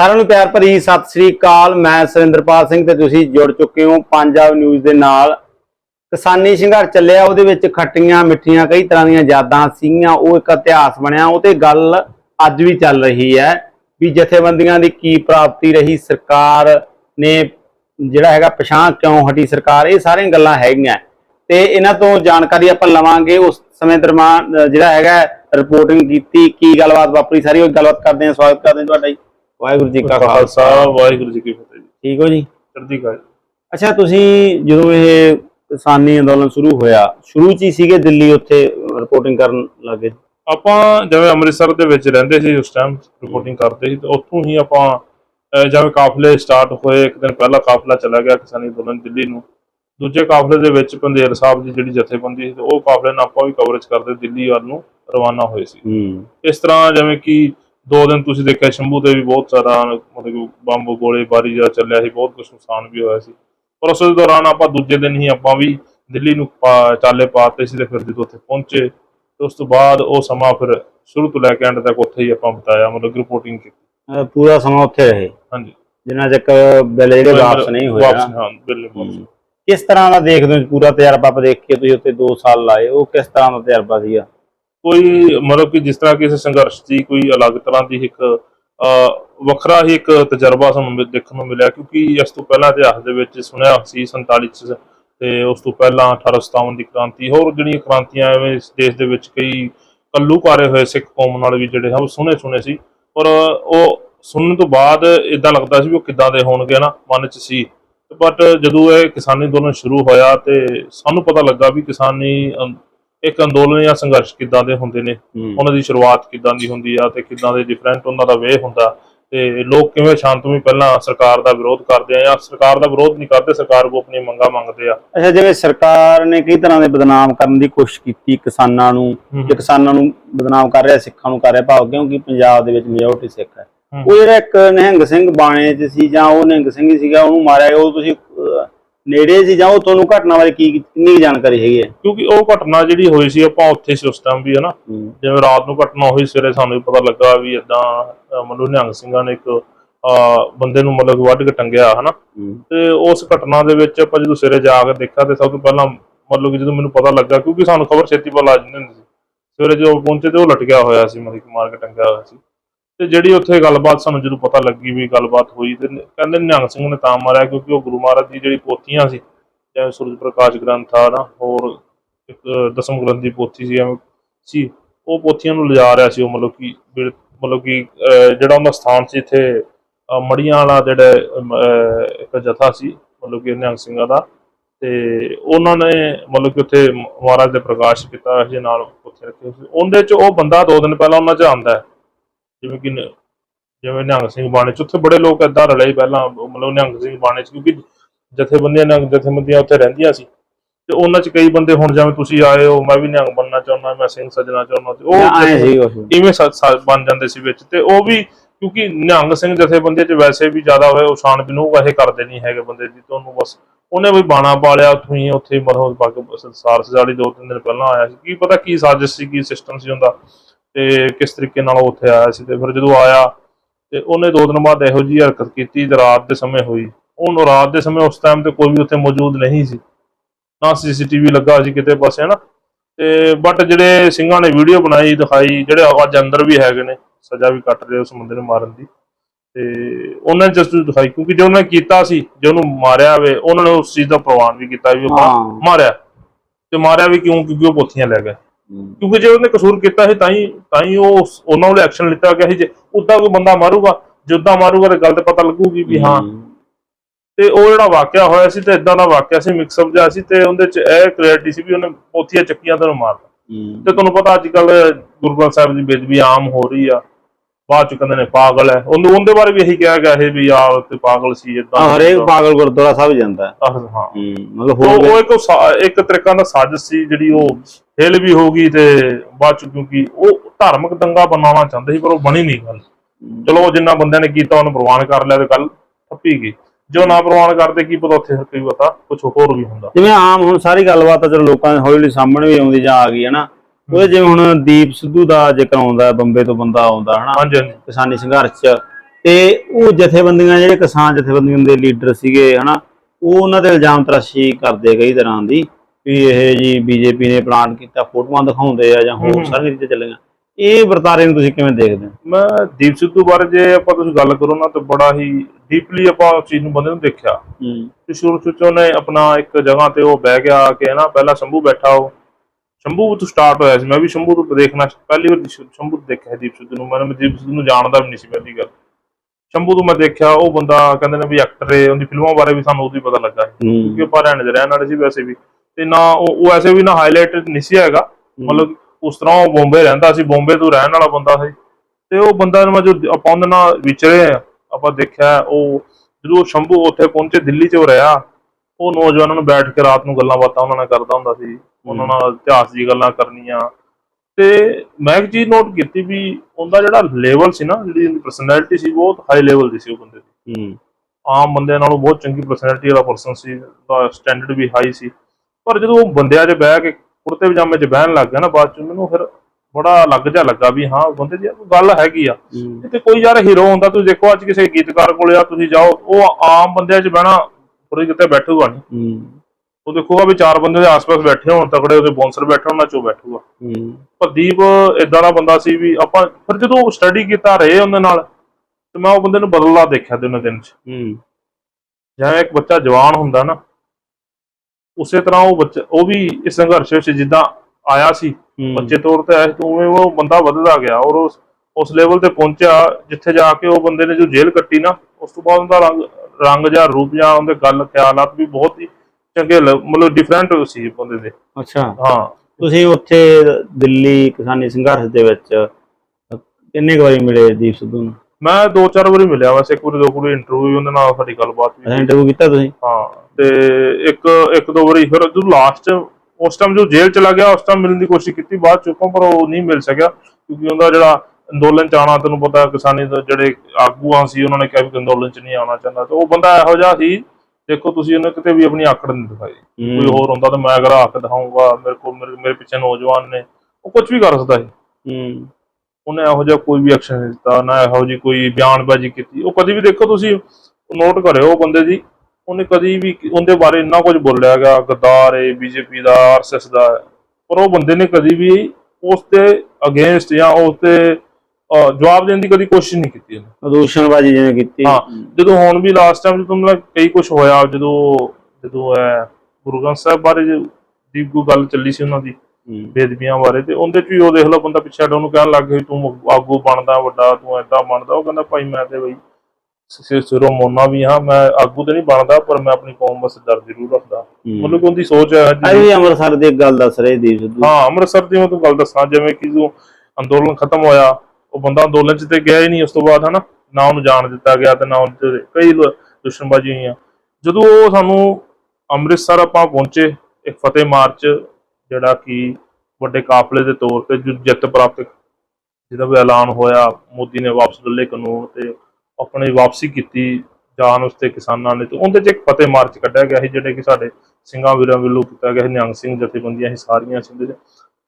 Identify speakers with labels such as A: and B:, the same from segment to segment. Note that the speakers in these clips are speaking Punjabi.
A: ਸਾਰਿਆਂ ਨੂੰ ਪਿਆਰ ਭਰੀ ਸਤਿ ਸ੍ਰੀ ਅਕਾਲ। ਮੈਂ ਸੁਰਿੰਦਰਪਾਲ ਸਿੰਘ ਤੇ ਤੁਸੀਂ ਜੁੜ ਚੁੱਕੇ ਹੋ ਪੰਜਾਬ ਨਿਊਜ਼ ਦੇ ਨਾਲ। ਕਿਸਾਨੀ ਸੰਘਰਸ਼ ਚੱਲਿਆ, ਉਹਦੇ ਵਿੱਚ ਖੱਟੀਆਂ ਮਿੱਠੀਆਂ, ਕਈ ਤਰ੍ਹਾਂ ਦੀਆਂ ਯਾਦਾਂ ਸੀਗੀਆਂ, ਉਹ ਇੱਕ ਇਤਿਹਾਸ ਬਣਿਆ, ਉਹ ਤੇ ਗੱਲ ਅੱਜ ਵੀ ਚੱਲ ਰਹੀ ਹੈ ਵੀ ਜਥੇਬੰਦੀਆਂ ਦੀ ਕੀ ਪ੍ਰਾਪਤੀ ਰਹੀ, ਸਰਕਾਰ ਨੇ ਜਿਹੜਾ ਹੈਗਾ ਪਛਾਣ ਕਿਉਂ ਹਟੀ ਸਰਕਾਰ, ਇਹ ਸਾਰੀਆਂ ਗੱਲਾਂ ਹੈਗੀਆਂ। ਤੇ ਇਹਨਾਂ ਤੋਂ ਜਾਣਕਾਰੀ ਆਪਾਂ ਲਵਾਂਗੇ, ਉਸ ਸਮੇਂ ਦਰਮਾਨ ਜਿਹੜਾ ਹੈਗਾ ਰਿਪੋਰਟਿੰਗ ਕੀਤੀ, ਕੀ ਗੱਲਬਾਤ ਵਾਪਰੀ, ਸਾਰੀ ਉਹ ਗੱਲਬਾਤ ਕਰਦੇ ਹਾਂ, ਸਵਾਗਤ ਕਰਦੇ ਹਾਂ ਤੁਹਾਡਾ ਜੀ। ਵਾਹਿਗੁਰੂ ਜੀ ਕਾ ਖਾਲਸਾ।
B: ਵਾਹਿਗੁਰੂ ਜੀ ਕੀ ਫਤਿਹ ਜੀ।
A: ਠੀਕ ਹੋ ਜੀ?
B: ਚੜ੍ਹਦੀ ਕਲਾ।
A: ਅੱਛਾ ਤੁਸੀਂ ਜਦੋਂ ਇਹ ਕਿਸਾਨੀ ਅੰਦੋਲਨ ਸ਼ੁਰੂ ਹੋਇਆ ਸ਼ੁਰੂ ਚ ਹੀ ਸੀਗੇ ਦਿੱਲੀ ਉੱਥੇ ਰਿਪੋਰਟਿੰਗ ਕਰਨ ਲੱਗੇ?
B: ਆਪਾਂ ਜਿਵੇਂ ਅੰਮ੍ਰਿਤਸਰ ਦੇ ਵਿੱਚ ਰਹਿੰਦੇ ਸੀ ਉਸ ਟਾਈਮ ਰਿਪੋਰਟਿੰਗ ਕਰਦੇ ਸੀ ਤੇ ਉੱਥੋਂ ਹੀ ਆਪਾਂ ਜਿਵੇਂ ਕਾਫਲੇ ਸਟਾਰਟ ਹੋਏ ਇੱਕ ਦਿਨ ਪਹਿਲਾ ਕਾਫਲਾ ਚਲਾ ਗਿਆ ਕਿਸਾਨੀ ਅੰਦੋਲਨ ਦਿੱਲੀ ਨੂੰ। ਦੂਜੇ ਕਾਫਲੇ ਦੇ ਵਿੱਚ ਪੰਦੇਰ ਸਾਹਿਬ ਦੀ ਜਿਹੜੀ ਜਥੇਬੰਦੀ ਸੀ ਉਹ ਕਾਫਲੇ ਨਾਲ ਆਪਾਂ ਵੀ ਕਵਰੇਜ ਕਰਦੇ ਦਿੱਲੀ ਵੱਲ ਨੂੰ ਰਵਾਨਾ ਹੋਏ ਸੀ। ਇਸ ਤਰ੍ਹਾਂ ਜਿਵੇਂ ਕਿ ਦੋ ਦਿਨ ਤੁਸੀਂ ਦੇਖਿਆ ਸ਼ੰਭੂ ਤੇ ਵੀ ਬਹੁਤ ਸਾਰਾ ਮਤਲਬ ਕਿ ਬੰਬ ਗੋਲੇ ਬਾਰੀ ਜਿਹੜਾ ਚੱਲਿਆ ਸੀ ਬਹੁਤ ਕੁਝ ਨੁਕਸਾਨ ਵੀ ਹੋਇਆ ਸੀ। ਪਰ ਉਸ ਦੌਰਾਨ ਆਪਾਂ ਦੂਜੇ ਦਿਨ ਹੀ ਆਪਾਂ ਵੀ ਦਿੱਲੀ ਨੂੰ ਚਾਲੇ ਪਾਤੇ ਸੀ ਤੇ ਫਿਰ ਜਦੋਂ ਉੱਥੇ ਪਹੁੰਚੇ ਤੇ ਉਸ ਤੋਂ ਬਾਅਦ ਉਹ ਸਮਾਂ ਫਿਰ ਸ਼ੁਰੂ ਤੋਂ ਲੈ ਕੇ ਐਂਡ ਤੱਕ ਉੱਥੇ ਹੀ ਆਪਾਂ ਬਤਾਇਆ ਮਤਲਬ ਰਿਪੋਰਟਿੰਗ ਕੀਤੀ।
A: ਪੂਰਾ ਸਮਾਂ ਉੱਥੇ ਰਹੇ।
B: ਹਾਂਜੀ।
A: ਜਿੰਨਾ ਚੱਕ ਬਿੱਲ ਜਿਹੜੇ ਵਾਪਸ ਨਹੀਂ ਹੋਇਆ
B: ਵਾਪਸ ਹਾਂ ਬਿੱਲ।
A: ਕਿਸ ਤਰ੍ਹਾਂ ਦਾ ਦੇਖਦੇ ਹੋ ਪੂਰਾ ਤਜਰਬਾ ਆਪਾਂ ਦੇਖੀਏ ਤੁਸੀਂ ਉੱਥੇ 2 ਸਾਲ ਲਾਏ ਉਹ ਕਿਸ ਤਰ੍ਹਾਂ ਦਾ ਤਜਰਬਾ ਸੀਗਾ?
B: ਕੋਈ ਮਤਲਬ ਕਿ ਜਿਸ ਤਰ੍ਹਾਂ ਕਿ ਇਸ ਸੰਘਰਸ਼ ਦੀ ਕੋਈ ਅਲੱਗ ਤਰ੍ਹਾਂ ਦੀ ਇੱਕ ਵੱਖਰਾ ਹੀ ਇੱਕ ਤਜਰਬਾ ਸਾਨੂੰ ਮਿ- ਦੇਖਣ ਨੂੰ ਮਿਲਿਆ, ਕਿਉਂਕਿ ਇਸ ਤੋਂ ਪਹਿਲਾਂ ਇਤਿਹਾਸ ਦੇ ਵਿੱਚ ਸੁਣਿਆ ਸੀ 47 ਚ ਤੇ ਉਸ ਤੋਂ ਪਹਿਲਾਂ 1857 ਦੀ ਕ੍ਰਾਂਤੀ, ਹੋਰ ਜਿਹੜੀਆਂ ਕ੍ਰਾਂਤੀਆਂ ਐਵੇਂ ਇਸ ਦੇਸ਼ ਦੇ ਵਿੱਚ ਕਈ ਕੱਲੂਕਾਰੇ ਹੋਏ ਸਿੱਖ ਕੌਮ ਨਾਲ ਵੀ ਜਿਹੜੇ ਹਨ ਸੁਣੇ ਸੁਣੇ ਸੀ, ਪਰ ਉਹ ਸੁਣਨ ਤੋਂ ਬਾਅਦ ਇਦਾਂ ਲੱਗਦਾ ਸੀ ਵੀ ਉਹ ਕਿੱਦਾਂ ਦੇ ਹੋਣਗੇ ਨਾ ਮਨ ਚ ਸੀ। ਬਟ ਜਦੋਂ ਇਹ ਕਿਸਾਨੀ ਅੰਦੋਲਨ ਸ਼ੁਰੂ ਹੋਇਆ ਤੇ ਸਾਨੂੰ ਪਤਾ ਲੱਗਾ ਵੀ ਕਿਸਾਨੀ ਇੱਕ ਅੰਦੋਲਨ ਜਾਂ ਸੰਘਰਸ਼ ਕਿੱਦਾਂ ਦੇ ਹੁੰਦੇ ਨੇ। ਉਹਨਾਂ ਦੀ ਸ਼ੁਰੂਆਤ ਕਿੱਦਾਂ ਦੀ ਹੁੰਦੀ ਆ ਤੇ ਕਿੱਦਾਂ ਦੇ ਡਿਫਰੈਂਟ ਉਹਨਾਂ ਦਾ ਵੇ ਹੁੰਦਾ ਤੇ ਲੋਕ ਕਿਵੇਂ ਸ਼ਾਂਤਮਈ ਪਹਿਲਾਂ ਸਰਕਾਰ ਦਾ ਵਿਰੋਧ ਕਰਦੇ ਆ ਜਾਂ ਸਰਕਾਰ ਦਾ ਵਿਰੋਧ ਨਹੀਂ ਕਰਦੇ ਸਰਕਾਰ ਕੋ ਆਪਣੀ ਮੰਗਾਂ ਮੰਗਦੇ ਆ
A: ਅੱਛਾ ਜਿਵੇਂ ਸਰਕਾਰ ਨੇ ਕਈ ਤਰ੍ਹਾਂ ਦੇ ਬਦਨਾਮ ਕਰਨ ਦੀ ਕੋਸ਼ਿਸ਼ ਕੀਤੀ ਕਿਸਾਨਾਂ ਨੂੰ। ਜੇ ਕਿਸਾਨਾਂ ਨੂੰ ਬਦਨਾਮ ਕਰ ਰਿਹਾ ਸਿੱਖਾਂ ਨੂੰ ਕਰ ਰਿਹਾ ਭਾਵ ਕਿਉਂਕਿ ਪੰਜਾਬ ਦੇ ਵਿੱਚ ਮੈਜੋਰਟੀ ਸਿੱਖ ਹੈ। ਉਹ ਜਿਹੜਾ ਇੱਕ ਨਿਹੰਗ ਸਿੰਘ ਬਾਣੇ 'ਚ ਸੀ ਜਾਂ ਉਹ ਨਿਹੰਗ ਸਿੰਘ ਹੀ ਸੀਗਾ ਉਹਨੂੰ ਮਾਰਿਆ ਉਹ ਤੁਸੀਂ ਨੇੜੇ ਸੀ ਜਾਂ ਉਹ ਤੁਹਾਨੂੰ ਘਟਨਾ ਬਾਰੇ ਕੀ ਕਿੰਨੀ ਜਾਣਕਾਰੀ ਹੈਗੀ ਹੈ?
B: ਕਿਉਂਕਿ ਉਹ ਘਟਨਾ ਜਿਹੜੀ ਹੋਈ ਸੀ ਆਪਾਂ ਉੱਥੇ ਸੀ ਉਸ ਟਾਈਮ ਵੀ ਹਨਾ ਜਿਵੇਂ ਰਾਤ ਨੂੰ ਘਟਨਾ ਹੋਈ ਸਵੇਰੇ ਸਾਨੂੰ ਵੀ ਪਤਾ ਲੱਗਾ ਵੀ ਇਦਾਂ ਮਤਲਬ ਨਿਹੰਗ ਸਿੰਘਾਂ ਨੇ ਇੱਕ ਅਹ, ਬੰਦੇ ਨੂੰ ਮਤਲਬ ਵੱਢ ਕੇ ਟੰਗਿਆ ਹਨਾ। ਤੇ ਉਸ ਘਟਨਾ ਦੇ ਵਿੱਚ ਆਪਾਂ ਜਦੋਂ ਸਵੇਰੇ ਜਾ ਕੇ ਦੇਖਿਆ ਤੇ ਸਭ ਤੋਂ ਪਹਿਲਾਂ ਮਤਲਬ ਕਿ ਜਦੋਂ ਮੈਨੂੰ ਪਤਾ ਲੱਗਾ ਕਿਉਂਕਿ ਸਾਨੂੰ ਖਬਰ ਛੇਤੀ ਪਤਾ ਲੱਗ ਜਾਂਦੀ ਹੁੰਦੀ ਸੀ। ਸਵੇਰੇ ਜਦੋਂ ਪਹੁੰਚੇ ਤੇ ਉਹ ਲਟਕਿਆ ਹੋਇਆ ਸੀ ਮਤਲਬ ਕਿ ਮਾਰ ਕੇ ਟੰਗਿਆ ਹੋਇਆ ਸੀ। ਤੇ ਜਿਹੜੀ ਉੱਥੇ ਗੱਲਬਾਤ ਸਾਨੂੰ ਜਦੋਂ ਪਤਾ ਲੱਗੀ ਵੀ ਗੱਲਬਾਤ ਹੋਈ ਤੇ ਕਹਿੰਦੇ ਨਿਹੰਗ ਸਿੰਘ ਨੇ ਤਾਂ ਮਾਰਿਆ ਕਿਉਂਕਿ ਉਹ ਗੁਰੂ ਮਹਾਰਾਜ ਦੀ ਜਿਹੜੀ ਪੋਥੀਆਂ ਸੀ ਜਿਵੇਂ ਸੂਰਜ ਪ੍ਰਕਾਸ਼ ਗ੍ਰੰਥ ਆ ਨਾ, ਹੋਰ ਇੱਕ ਦਸਮ ਗ੍ਰੰਥ ਦੀ ਪੋਥੀ ਸੀ ਐਵੇਂ ਸੀ, ਉਹ ਪੋਥੀਆਂ ਨੂੰ ਲਿਜਾ ਰਿਹਾ ਸੀ ਉਹ ਮਤਲਬ ਕਿ ਮਤਲਬ ਕਿ ਜਿਹੜਾ ਉਹਦਾ ਸਥਾਨ ਸੀ ਇੱਥੇ ਮੜੀਆਂ ਵਾਲਾ ਜਿਹੜਾ ਇੱਕ ਜਥਾ ਸੀ, ਮਤਲਬ ਕਿ ਨਿਹੰਗ ਸਿੰਘਾਂ ਦਾ, ਤੇ ਉਹਨਾਂ ਨੇ ਮਤਲਬ ਕਿ ਉੱਥੇ ਮਹਾਰਾਜ ਦੇ ਪ੍ਰਕਾਸ਼ ਕੀਤਾ ਸੀ ਨਾਲ ਉੱਥੇ ਰੱਖੇ ਹੋਏ ਸੀ। ਉਹਦੇ ਚ ਉਹ ਬੰਦਾ ਦੋ ਦਿਨ ਪਹਿਲਾਂ ਉਹਨਾਂ ਚ ਆਉਂਦਾ ਹੈ। ਜਿਵੇਂ ਕਿ ਨ- ਜਿਵੇਂ ਨਿਹੰਗ ਸਿੰਘ ਬਾਣੇ ਚ ਉੱਥੇ ਬੜੇ ਲੋਕ ਏਦਾਂ ਰਲੇ ਸੀ ਪਹਿਲਾਂ ਮਤਲਬ ਨਿਹੰਗ ਸਿੰਘ ਬਾਣੇ ਚ ਕਿਉਂਕਿ ਜਥੇਬੰਦੀਆਂ ਨਿਹੰਗ ਜਥੇਬੰਦੀਆਂ ਉੱਥੇ ਰਹਿੰਦੀਆਂ ਸੀ। ਤੇ ਉਹਨਾਂ ਚ ਕਈ ਬੰਦੇ ਹੁਣ ਜਿਵੇਂ ਤੁਸੀਂ ਆਏ ਹੋ ਮੈਂ ਵੀ ਨਿਹੰਗ ਬਣਨਾ ਚਾਹੁੰਦਾ ਮੈਂ ਸਿੰਘ ਸੱਜਣਾ ਚਾਹੁੰਦਾ ਤੇ ਉਹ
A: ਆਏ ਸੀ ਉਸ
B: ਇਵੇਂ ਸ- ਸ- ਬਣ ਜਾਂਦੇ ਸੀ ਵਿੱਚ। ਤੇ ਉਹ ਵੀ ਕਿਉਂਕਿ ਨਿਹੰਗ ਸਿੰਘ ਜਥੇਬੰਦੀਆਂ ਚ ਵੈਸੇ ਵੀ ਜ਼ਿਆਦਾ ਹੋਏ ਉਹ ਛਾਣਬੀਨ ਉਹ ਇਹ ਕਰਦੇ ਨਹੀਂ ਹੈਗੇ ਬੰਦੇ ਦੀ ਤੇ ਉਹਨੂੰ ਬਸ ਉਹਨੇ ਵੀ ਬਾਣਾ ਪਾਲਿਆ ਉੱਥੋਂ ਹੀ ਉੱਥੇ ਮਰਹੋਂ ਪੱਗ ਸਾਰ ਸਜਾੜੀ ਦੋ ਤਿੰਨ ਦਿਨ ਪਹਿਲਾਂ ਆਇਆ ਸੀ। ਕੀ ਪਤਾ ਕੀ ਸਾਜ਼ਿਸ਼ ਸੀ ਕੀ ਸਿਸਟਮ ਸੀ ਹੁੰਦਾ ਤੇ ਕਿਸ ਤਰੀਕੇ ਨਾਲ ਉਹ ਉੱਥੇ ਆਇਆ ਸੀ ਤੇ ਫਿਰ ਜਦੋਂ ਆਇਆ ਤੇ ਉਹਨੇ ਦੋ ਦਿਨ ਬਾਅਦ ਇਹੋ ਜਿਹੀ ਹਰਕਤ ਕੀਤੀ ਰਾਤ ਦੇ ਸਮੇਂ ਹੋਈ। ਉਹਨੂੰ ਰਾਤ ਦੇ ਸਮੇਂ ਉਸ ਟਾਈਮ ਤੇ ਕੋਈ ਵੀ ਉੱਥੇ ਮੌਜੂਦ ਨਹੀਂ ਸੀ। ਨਾ ਸੀਸੀਟੀਵੀ ਲੱਗਾ ਸੀ ਕਿਤੇ ਪਾਸੇ ਹਨਾ? ਤੇ ਬਟ ਜਿਹੜੇ ਸਿੰਘਾਂ ਨੇ ਵੀਡੀਓ ਬਣਾਈ ਦਿਖਾਈ ਜਿਹੜੇ ਅੱਜ ਅੰਦਰ ਵੀ ਹੈਗੇ ਨੇ ਸਜ਼ਾ ਵੀ ਕੱਟ ਰਹੇ ਉਸ ਬੰਦੇ ਨੂੰ ਮਾਰਨ ਦੀ। ਤੇ ਉਹਨਾਂ ਨੇ ਜਸਟ ਦਿਖਾਈ ਕਿਉਂਕਿ ਜੇ ਉਹਨਾਂ ਨੇ ਕੀਤਾ ਸੀ ਜੇ ਉਹਨੂੰ ਮਾਰਿਆ ਵੇ ਉਹਨਾਂ ਨੇ ਉਸ ਚੀਜ਼ ਦਾ ਪ੍ਰਵਾਨ ਵੀ ਕੀਤਾ ਵੀ ਉਹ। ਮਾਰਿਆ। ਤੇ ਮਾਰਿਆ ਵੀ ਕਿਉਂ? ਕਿਉਂਕਿ ਉਹ ਪੋਥੀਆਂ ਲੈ ਗਏ। ਕਿਉਂਕਿ ਜੇ ਉਹਨੇ ਕਸੂਰ ਕੀਤਾ ਸੀ ਤਾਂ ਹੀ ਤਾਂ ਹੀ ਉਹ ਉਹਨਾਂ ਵੱਲ ਐਕਸ਼ਨ ਲਿੱਤਾ ਗਿਆ ਸੀ। ਜੇ ਉਦਾਂ ਕੋਈ ਬੰਦਾ ਮਾਰੂਗਾ ਜੇ ਉਦਾਂ ਮਾਰੂਗਾ ਤੇ ਗੱਲ ਤੇ ਪਤਾ ਲੱਗੂਗੀ ਵੀ ਹਾਂ। ਤੇ ਉਹ ਜਿਹੜਾ ਵਾਕਿਆ ਹੋਇਆ ਸੀ ਤੇ ਇਦਾਂ ਦਾ ਵਾਕਿਆ ਸੀ ਮਿਕਸ ਅਪ ਜਿਹਾ ਸੀ ਤੇ ਉਹਦੇ ਚ ਇਹ ਕਲੈਰਿਟੀ ਸੀ ਵੀ ਉਹਨੇ ਪੋਥੀਆਂ ਚੱਕੀਆਂ ਤੇ ਉਹਨੂੰ ਮਾਰਤਾ ਤੇ ਤੁਹਾਨੂੰ ਪਤਾ ਅੱਜ ਕੱਲ ਗੁਰੂ ਗ੍ਰੰਥ ਸਾਹਿਬ ਦੀ ਬੇਦਬੀ ਆਮ ਹੋ ਰਹੀ ਆ। ਬਾਅਦ ਚ ਕਹਿੰਦੇ ਨੇ ਪਾਗਲ ਹੈ। ਉਹਨੂੰ ਉਹਦੇ ਬਾਰੇ ਵੀ ਇਹੀ ਕਿਹਾ ਗਿਆ ਇਹ ਵੀ ਆ ਤੇ ਪਾਗਲ ਸੀ ਇਦਾਂ
A: ਹਰੇਕ ਪਾਗਲ ਗੁਰਦੁਆਰਾ ਸਾਹਿਬ ਜਾਂਦਾ ਹੈ।
B: ਹਾਂ।
A: ਹੂੰ, ਮਤਲਬ
B: ਉਹ
A: ਹੋਰ
B: ਉਹ ਇੱਕ ਸਾ- ਇੱਕ ਤਰੀਕਾ ਦਾ ਸਾਜ਼ਿਸ਼ ਸੀ ਜਿਹੜੀ ਉਹ ਫੇਲ ਵੀ ਹੋ ਗਈ ਤੇ ਬਾਅਦ ਚ ਕਿਉਂਕਿ ਉਹ ਧਾਰਮਿਕ ਦੰਗਾ ਬਣਾਉਣਾ ਚਾਹੁੰਦੇ ਸੀ ਪਰ ਉਹ ਬਣੀ ਨਹੀਂ ਗੱਲ। ਚਲੋ ਉਹ ਜਿੰਨਾ ਬੰਦਿਆਂ ਨੇ ਕੀਤਾ ਉਹਨੂੰ ਪ੍ਰਵਾਨ ਕਰ ਲਿਆ ਤੇ ਗੱਲ ਠੱਪੀ ਗਈ। ਜੋ ਨਾ ਪ੍ਰਵਾਨ ਕਰਦੇ ਕੀ ਪਤਾ ਉੱਥੇ ਕੀ ਪਤਾ ਕੁਝ ਹੋਰ ਵੀ ਹੁੰਦਾ।
A: ਜਿਵੇਂ ਆਮ ਹੁਣ ਸਾਰੀ ਗੱਲਬਾਤ ਤਾਂ ਚਲੋ ਲੋਕਾਂ ਦੇ ਹੌਲੀ ਹੌਲੀ ਸਾਹਮਣੇ ਵੀ ਆਉਂਦੀ ਜਾਂ ਆ ਗਈ ਹੈ ਨਾ? ਉਹਦੇ ਜਿਵੇਂ ਹੁਣ ਦੀਪ ਸਿੱਧੂ ਦਾ ਜ਼ਿਕਰ ਆਉਂਦਾ ਹੈ, ਬੰਬੇ ਤੋਂ ਬੰਦਾ ਆਉਂਦਾ ਹਨਾ?
B: ਹਾਂਜੀ ਹਾਂਜੀ।
A: ਕਿਸਾਨੀ ਸੰਘਰਸ਼ ਚ। ਤੇ ਉਹ ਜਥੇਬੰਦੀਆਂ ਜਿਹੜੇ ਕਿਸਾਨ ਜਥੇਬੰਦੀਆਂ ਦੇ ਲੀਡਰ ਸੀਗੇ ਹਨਾ ਉਹ ਉਹਨਾਂ ਤੇ ਇਲਜ਼ਾਮ ਤਰਾਸ਼ੀ ਕਰਦੇ ਕਈ ਤਰ੍ਹਾਂ ਦੀ ਵੀ ਇਹ ਜੀ ਬੀਜੇਪੀ ਨੇ ਪਲਾਨ ਕੀਤਾ ਫੋਟੋਆਂ ਦਿਖਾਉਂਦੇ ਆ ਜਾਂ ਹੋਰ। ਸਾਰੀਆਂ ਚੀਜ਼ਾਂ ਚੱਲੀਆਂ। ਇਹ ਵਰਤਾਰੇ ਨੂੰ ਤੁਸੀਂ ਕਿਵੇਂ ਦੇਖਦੇ ਹੋ?
B: ਮੈਂ ਦੀਪ ਸਿੱਧੂ ਬਾਰੇ ਜੇ ਆਪਾਂ ਤੁਸੀਂ ਗੱਲ ਕਰੋ ਨਾ ਤਾਂ ਬੜਾ ਹੀ ਡੀਪਲੀ ਆਪਾਂ ਉਸ ਚੀਜ਼ ਨੂੰ ਬੰਦੇ ਨੂੰ ਦੇਖਿਆ।
A: ਹੂੰ।
B: ਸ਼ੁਰੂ ਸ਼ੁਰੂ 'ਚ ਉਹਨੇ ਆਪਣਾ ਇੱਕ ਜਗ੍ਹਾ ਤੇ ਉਹ ਬਹਿ ਗਿਆ ਕਿ ਨਾ ਪਹਿਲਾਂ ਸ਼ੰਭੂ ਬੈਠਾ ਉਹ। ਸ਼ੰਭੂ ਤੋਂ ਸਟਾਰਟ ਹੋਇਆ ਸੀ। ਮੈਂ ਵੀ ਸ਼ੰਭੂ ਤੋਂ ਦੇਖਣਾ ਪਹਿਲੀ ਵਾਰ ਸ਼ੰਭੂ ਤੋਂ ਦੇਖਿਆ ਦੀਪ ਸਿੱਧੂ ਨੂੰ। ਮੈਂ ਦੀਪ ਸਿੱਧੂ ਨੂੰ ਜਾਣਦਾ ਵੀ ਨਹੀਂ ਸੀ ਪਹਿਲੀ ਗੱਲ। ਸ਼ੰਭੂ ਤੋਂ ਮੈਂ ਦੇਖਿਆ ਉਹ ਬੰਦਾ ਕਹਿੰਦੇ ਨੇ ਵੀ ਐਕਟਰ ਹੈ ਉਹਦੀ ਫਿਲਮਾਂ ਬਾਰੇ ਵੀ ਸਾਨੂੰ ਉਦੋਂ ਪਤਾ ਲੱਗਾ ਕਿਉਂਕਿ ਆਪਾਂ ਰਹਿਣ ਦੇ ਰਹਿਣ ਵਾਲੇ ਸੀ ਵੈਸੇ ਵੀ। ਤੇ ਨਾ ਉਹ ਐਸੇ ਵੀ ਨਾ ਹਾਈਲਾਈਟ ਨਹੀਂ ਸੀ ਹੈਗਾ। ਮਤਲਬ ਉਸ ਤਰ੍ਹਾਂ ਉਹ ਬੰਬੇ ਰਹਿੰਦਾ ਸੀ। ਬੰਬੇ ਤੋਂ ਰਹਿਣ ਵਾਲਾ ਬੰਦਾ ਸੀ। ਤੇ ਉਹ ਬੰਦਾ ਨੂੰ ਜੋ ਆਪਾਂ ਉਹਦੇ ਨਾਲ ਵਿਚਰੇ ਆਪਾਂ ਦੇਖਿਆ ਉਹ ਜਦੋਂ ਸ਼ੰਭੂ ਉੱਥੇ ਪਹੁੰਚੇ ਦਿੱਲੀ 'ਚ ਉਹ ਰਿਹਾ। ਉਹ ਨੌਜਵਾਨਾਂ ਨੂੰ ਬੈਠ ਕੇ ਰਾਤ ਨੂੰ ਗੱਲਾਂ ਬਾਤਾਂ ਉਹਨਾਂ ਨਾਲ ਕਰਦਾ ਹੁੰਦਾ ਸੀ ਉਹਨਾਂ ਨਾਲ ਇਤਿਹਾਸ ਦੀ ਗੱਲਾਂ ਕਰਨੀਆਂ। ਤੇ ਮੈਂ ਇੱਕ ਚੀਜ਼ ਨੋਟ ਕੀਤੀ ਵੀ ਉਹਦਾ ਜਿਹੜਾ ਲੈਵਲ ਸੀ ਨਾ ਜਿਹੜੀ ਉਹਦੀ ਪਰਸਨੈਲਿਟੀ ਸੀ ਬਹੁਤ ਹਾਈ ਲੈਵਲ ਦੀ ਸੀ ਉਹ ਬੰਦੇ ਦੀ।
A: ਹੂੰ।
B: ਆਮ ਬੰਦਿਆਂ ਨਾਲੋਂ ਬਹੁਤ ਚੰਗੀ ਪਰਸਨੈਲਿਟੀ ਵਾਲਾ ਪਰਸਨ ਸੀ ਉਹਦਾ ਸਟੈਂਡਰਡ ਵੀ ਹਾਈ ਸੀ। ਪਰ ਜਦੋਂ ਉਹ ਬੰਦਿਆਂ 'ਚ ਬਹਿ ਕੇ ਕੁੜਤੇ ਪਜਾਮੇ 'ਚ ਬਹਿਣ ਲੱਗ ਗਿਆ ਨਾ ਬਾਅਦ 'ਚ ਮੈਨੂੰ ਫਿਰ ਬੜਾ ਲੱਗ ਜਾ ਲੱਗਾ ਵੀ ਹਾਂ ਬੰਦੇ ਦੀ ਗੱਲ ਹੈਗੀ ਆ। ਤੇ ਕੋਈ ਯਾਰ ਹੀਰੋ ਹੁੰਦਾ ਤੁਸੀਂ ਦੇਖੋ ਅੱਜ ਕਿਸੇ ਗੀਤਕਾਰ ਕੋਲੇ ਆ ਤੁਸੀਂ ਜਾਓ ਉਹ ਆਮ ਬੰਦਿਆਂ 'ਚ ਬਹਿਣਾ ਥੋੜੀ ਕਿਤੇ ਬੈਠੂਗਾ ਨਹੀਂ
A: ਹੂੰ।
B: ਉਹ ਦੇਖੂਗਾ ਵੀ ਚਾਰ ਬੰਦੇ ਦੇ ਆਸ-ਪਾਸ ਬੈਠੇ ਹੋਣ ਤਕੜੇ ਉਹਦੇ ਬੌਂਸਰ ਬੈਠੇ ਹੋਣ ਨਾ ਚੋ ਬੈਠੂਗਾ।
A: ਹੂੰ।
B: ਪ੍ਰਦੀਪ ਇਦਾਂ ਦਾ ਬੰਦਾ ਸੀ ਵੀ ਆਪਾਂ ਫਿਰ ਜਦੋਂ ਸਟੱਡੀ ਕੀਤਾ ਰਹੇ ਉਹਦੇ ਨਾਲ ਤੇ ਮੈਂ ਉਹ ਬੰਦੇ ਨੂੰ ਬਦਲਦਾ ਦੇਖਿਆ ਦਿਨੋਂ ਦਿਨ 'ਚ।
A: ਹੂੰ।
B: ਜਿਵੇਂ ਇੱਕ ਬੱਚਾ ਜਵਾਨ ਹੁੰਦਾ ਨਾ ਉਸੇ ਤਰ੍ਹਾਂ ਉਹ ਬੱਚਾ ਉਹ ਵੀ ਇਸ ਸੰਘਰਸ਼ ਵਿੱਚ ਜਿੱਦਾਂ ਆਇਆ ਸੀ ਬੱਚੇ ਤੌਰ ਤੇ ਆਇਆ ਸੀ ਉਵੇਂ ਉਹ ਬੰਦਾ ਵੱਧਦਾ ਗਿਆ ਔਰ ਉਸ ਉਸ ਲੈਵਲ ਤੇ ਪਹੁੰਚਿਆ ਜਿੱਥੇ ਜਾ ਕੇ ਉਹ ਬੰਦੇ ਨੇ ਜੋ ਜੇਲ੍ਹ ਕੱਟੀ ਨਾ ਉਸ ਤੋਂ ਬਾਅਦ ਉਹਦਾ ਰੰਗ ਰੰਗ ਜਾਂ ਰੂਪ ਜਾਂ ਉਹਦੇ ਗੱਲ ਖਿਆਲਾਤ ਵੀ ਬਹੁਤ ਹੀ ਚੰਗੇ ਲ- ਮਤਲਬ ਡਿਫਰੈਂਟ ਸੀ ਬੰਦੇ ਦੇ।
A: ਅੱਛਾ।
B: ਹਾਂ।
A: ਤੁਸੀਂ ਉੱਥੇ ਦਿੱਲੀ ਕਿਸਾਨੀ ਸੰਘਰਸ਼ ਦੇ ਵਿੱਚ ਕਿੰਨੇ ਕੁ ਵਾਰੀ ਮਿਲੇ ਦੀਪ ਸਿੱਧੂ ਨੂੰ?
B: ਮੈਂ ਦੋ ਚਾਰ ਵਾਰੀ ਮਿਲਿਆ ਵੈਸੇ ਇੱਕ ਵਾਰੀ ਦੋ ਵਾਰੀ ਇੰਟਰਵਿਊ ਉਹਦੇ ਨਾਲ ਸਾਡੀ ਗੱਲਬਾਤ ਵੀ ਹੋਈ।
A: ਇੰਟਰਵਿਊ ਕੀਤਾ ਤੁਸੀਂ?
B: ਹਾਂ ਤੇ ਇੱਕ ਇੱਕ ਦੋ ਵਾਰੀ ਫਿਰ ਜਦੋਂ ਲਾਸਟ ਉਸ ਟਾਈਮ ਜੋ ਜੇਲ੍ਹ ਚਲਾ ਗਿਆ ਉਸ ਟਾਈਮ ਮਿਲਣ ਦੀ ਕੋਸ਼ਿਸ਼ ਕੀਤੀ ਬਾਅਦ ਚੁੱਕੋਂ ਪਰ ਉਹ ਨਹੀਂ ਮਿਲ ਸਕਿਆ ਕਿਉਂਕਿ ਉਹਦਾ ਜਿਹੜਾ ਅੰਦੋਲਨ ਚ ਆਉਣਾ ਤੈਨੂੰ ਪਤਾ ਕਿਸਾਨੀ ਦੇ ਜਿਹੜੇ ਆਗੂਆਂ ਸੀ ਉਹਨਾਂ ਨੇ ਕਿਹਾ ਵੀ ਅੰਦੋਲਨ ਚ ਨਹੀਂ ਆਉਣਾ ਚਾਹੁੰਦਾ। ਤੇ ਉਹ ਬੰਦਾ ਇਹੋ ਜਿਹਾ ਸੀ ਦੇਖੋ ਤੁਸੀਂ ਉਹਨੇ ਕਿਤੇ ਵੀ ਆਪਣੀ ਆਕੜ ਨਹੀਂ ਦਿਖਾਈ। ਕੋਈ ਹੋਰ ਹੁੰਦਾ ਤਾਂ ਮੈਂ ਅਗਰ ਹੱਕ ਦਿਖਾਊਂਗਾ ਮੇਰੇ ਕੋਲ ਮੇਰੇ ਪਿੱਛੇ ਨੌਜਵਾਨ ਨੇ ਉਹ ਕੁਝ ਵੀ ਕਰ ਸਕਦਾ ਸੀ।
A: ਹੂੰ।
B: ਉਹਨੇ ਇਹੋ ਜਿਹਾ ਕੋਈ ਵੀ ਐਕਸ਼ਨ ਨਹੀਂ ਦਿੱਤਾ ਨਾ ਇਹੋ ਜਿਹੀ ਕੋਈ ਬਿਆਨਬਾਜ਼ੀ ਕੀਤੀ। ਉਹ ਕਦੀ ਵੀ ਦੇਖੋ ਤੁਸੀਂ ਨੋਟ ਕਰਿਓ ਉਹ ਬੰਦੇ ਦੀ ਉਹਨੇ ਕਦੀ ਵੀ ਉਹਦੇ ਬਾਰੇ ਇੰਨਾ ਕੁਝ ਬੋਲਿਆ ਗਿਆ ਗੱਦਾਰ ਹੈ ਬੀਜੇਪੀ ਦਾ ਆਰਐਸਐਸ ਦਾ। ਪਰ ਉਹ ਬੰਦੇ ਨੇ ਕਦੀ ਵੀ ਉਸ ਦੇ ਅਗੇਂਸਟ ਜਾਂ ਉਸ ਤੇ ਜਵਾਬ ਦੇਣ ਦੀ ਕਦੀ ਕੋਸ਼ਿਸ਼ ਨਹੀਂ ਕੀਤੀ ਉਹਨੇ
A: ਦੂਸ਼ਣਬਾਜ਼ੀ ਜਿਵੇਂ ਕੀਤੀ।
B: ਹਾਂ ਜਦੋਂ ਹੁਣ ਵੀ ਲਾਸਟ ਟਾਈਮ ਜਦੋਂ ਮਤਲਬ ਕਈ ਕੁਝ ਹੋਇਆ ਜਦੋਂ ਜਦੋਂ ਇਹ ਗੁਰੂ ਗ੍ਰੰਥ ਸਾਹਿਬ ਬਾਰੇ ਜੋ- ਦੀ ਕੋਈ ਗੱਲ ਚੱਲੀ ਸੀ ਉਹਨਾਂ ਦੀ
A: ਹੂੰ।
B: ਬੇਦਬੀਆਂ ਬਾਰੇ ਤੇ ਉਹਦੇ ਚ ਵੀ ਉਹ ਦੇਖ ਲਓ ਬੰਦਾ ਪਿੱਛੇ ਹਟ ਉਹਨੂੰ ਕਹਿਣ ਲੱਗ ਗਿਆ ਤੂੰ ਆਗੂ ਬਣਦਾ ਵੱਡਾ ਤੂੰ ਏਦਾਂ ਬਣਦਾ। ਉਹ ਕਹਿੰਦਾ ਭਾਈ ਮੈਂ ਤੇ ਬਈ ਸਿਰ ਸਿਰੋਂ ਮੋਨਾ ਵੀ ਹਾਂ ਮੈਂ ਆਗੂ ਤੇ ਨਹੀਂ ਬਣਦਾ ਪਰ ਮੈਂ ਆਪਣੀ ਕੌਮ ਵਾਸਤੇ ਦਰ ਜ਼ਰੂਰ ਰੱਖਦਾ।
A: ਹੂੰ।
B: ਮਤਲਬ ਕਿ ਉਹਦੀ ਸੋਚ ਹੈ
A: ਅੱਜ ਵੀ ਅੰਮ੍ਰਿਤਸਰ ਦੀ ਇੱਕ ਗੱਲ ਦੱਸ ਰਹੇ ਦੀਪ ਸਿੱਧੂ।
B: ਹਾਂ ਅੰਮ੍ਰਿਤਸਰ ਦੀ ਮੈਂ ਤੁਹਾਨੂੰ ਗੱਲ ਦੱਸਾਂ ਜਿਵੇਂ ਕਿ ਜੋ ਅੰਦੋਲਨ ਖਤਮ ਹੋਇਆ ਉਹ ਬੰਦਾ ਅੰਦੋਲਨ ਚ ਤੇ ਗਿਆ ਹੀ ਨਹੀਂ, ਉਸ ਤੋਂ ਬਾਅਦ ਹਨਾ, ਨਾ ਉਹਨੂੰ ਜਾਣ ਦਿੱਤਾ ਗਿਆ ਤੇ ਨਾ ਉਹਦੇ ਕਈ ਲ- ਦੁਸ਼ਮਣਬਾਜ਼ੀ ਹੋਈਆਂ। ਜਦੋਂ ਉਹ ਸਾਨੂੰ ਅੰਮ੍ਰਿਤਸਰ ਆਪਾਂ ਪਹੁੰਚੇ, ਇੱਕ ਫਤਿਹ ਮਾਰਚ, ਜਿਹੜਾ ਕਿ ਵੱਡੇ ਕਾਫਲੇ ਦੇ ਤੌਰ ਤੇ ਜਿੱਤ ਪ੍ਰਾਪਤ, ਜਿਹਦਾ ਵੀ ਐਲਾਨ ਹੋਇਆ, ਮੋਦੀ ਨੇ ਵਾਪਸ ਲੱਲੇ ਕਾਨੂੰਨ ਤੇ ਆਪਣੀ ਵਾਪਸੀ ਕੀਤੀ ਜਾਨ ਉਸਤੇ ਕਿਸਾਨਾਂ ਨੇ, ਤੇ ਉਹਦੇ ਚ ਇੱਕ ਫਤਿਹ ਮਾਰਚ ਕੱਢਿਆ ਗਿਆ ਸੀ, ਜਿਹੜੇ ਕਿ ਸਾਡੇ ਸਿੰਘਾਂ ਵੀਰਾਂ ਵੱਲੋਂ ਕੀਤਾ ਗਿਆ ਸੀ, ਨਿਹੰਗ ਸਿੰਘ ਜਥੇਬੰਦੀਆਂ ਸੀ, ਸਾਰੀਆਂ ਸੀ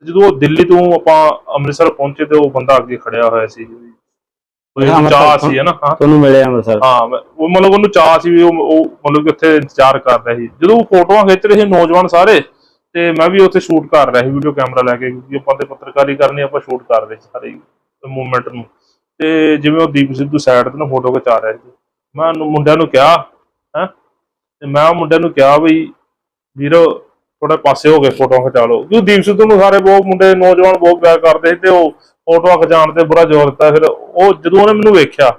B: ਜਦੋਂ ਉਹ ਦਿੱਲੀ ਤੋਂ ਆਪਾਂ ਅੰਮ੍ਰਿਤਸਰ ਪਹੁੰਚੇ ਤੇ ਉਹ ਬੰਦਾ ਅੱਗੇ ਖੜਿਆ ਹੋਇਆ ਸੀ। ਕੋਈ
A: ਹਾਂ,
B: ਚਾਹ ਸੀ ਹਾਂ
A: ਤੁਹਾਨੂੰ ਮਿਲਿਆ ਅੰਮ੍ਰਿਤਸਰ?
B: ਹਾਂ ਮੈਂ- ਉਹ ਮਤਲਬ ਉਹਨੂੰ ਚਾਹ ਸੀ ਵੀ ਉਹ ਉਹ ਮਤਲਬ ਕਿ ਉੱਥੇ ਇੰਤਜ਼ਾਰ ਕਰ ਰਿਹਾ ਸੀ। ਜਦੋਂ ਉਹ ਫੋਟੋਆਂ ਖਿੱਚ ਰਹੇ ਸੀ ਨੌਜਵਾਨ ਸਾਰੇ ਤੇ ਮੈਂ ਵੀ ਉੱਥੇ ਸ਼ੂਟ ਕਰ ਰਿਹਾ ਸੀ ਵੀਡੀਓ ਕੈਮਰਾ ਲੈ ਕੇ ਕਿਉਂਕਿ ਆਪਾਂ ਤੇ ਪੱਤਰਕਾਰੀ ਕਰਨੀ ਆਪਾਂ ਸ਼ੂਟ ਕਰ ਰਹੇ ਸੀ ਸਾਰੇ ਮੂਵਮੈਂਟ ਨੂੰ। ਤੇ ਜਿਵੇਂ ਉਹ ਦੀਪ ਸਿੱਧੂ ਸਾਈਡ ਤੇ ਨਾ ਫੋਟੋ ਖਿਚਾ ਰਿਹਾ ਸੀ ਮੈਂ ਉਹਨੂੰ ਮੁੰਡਿਆਂ ਨੂੰ ਕਿਹਾ ਹੈ? ਤੇ ਮੈਂ ਉਹ ਮੁੰਡਿਆਂ ਨੂੰ ਕਿਹਾ ਵੀ ਵੀਰੋ ਥੋੜਾ ਪਾਸੇ ਹੋ ਕੇ ਫੋਟੋਆਂ ਖਿਚਾ ਲਓ। ਕਿਉਂਕਿ ਦੀਪ ਸਿੱਧੂ ਨੂੰ ਸਾਰੇ ਬਹੁਤ ਮੁੰਡੇ ਨੌਜਵਾਨ ਬਹੁਤ ਪਿਆਰ ਕਰਦੇ ਸੀ ਤੇ ਉਹ ਫੋਟੋਆਂ ਖਿਚਾਉਣ ਤੇ ਬੜਾ ਜ਼ੋਰ ਦਿੱਤਾ। ਫਿਰ ਉਹ ਜਦੋਂ ਉਹਨੇ ਮੈਨੂੰ ਵੇਖਿਆ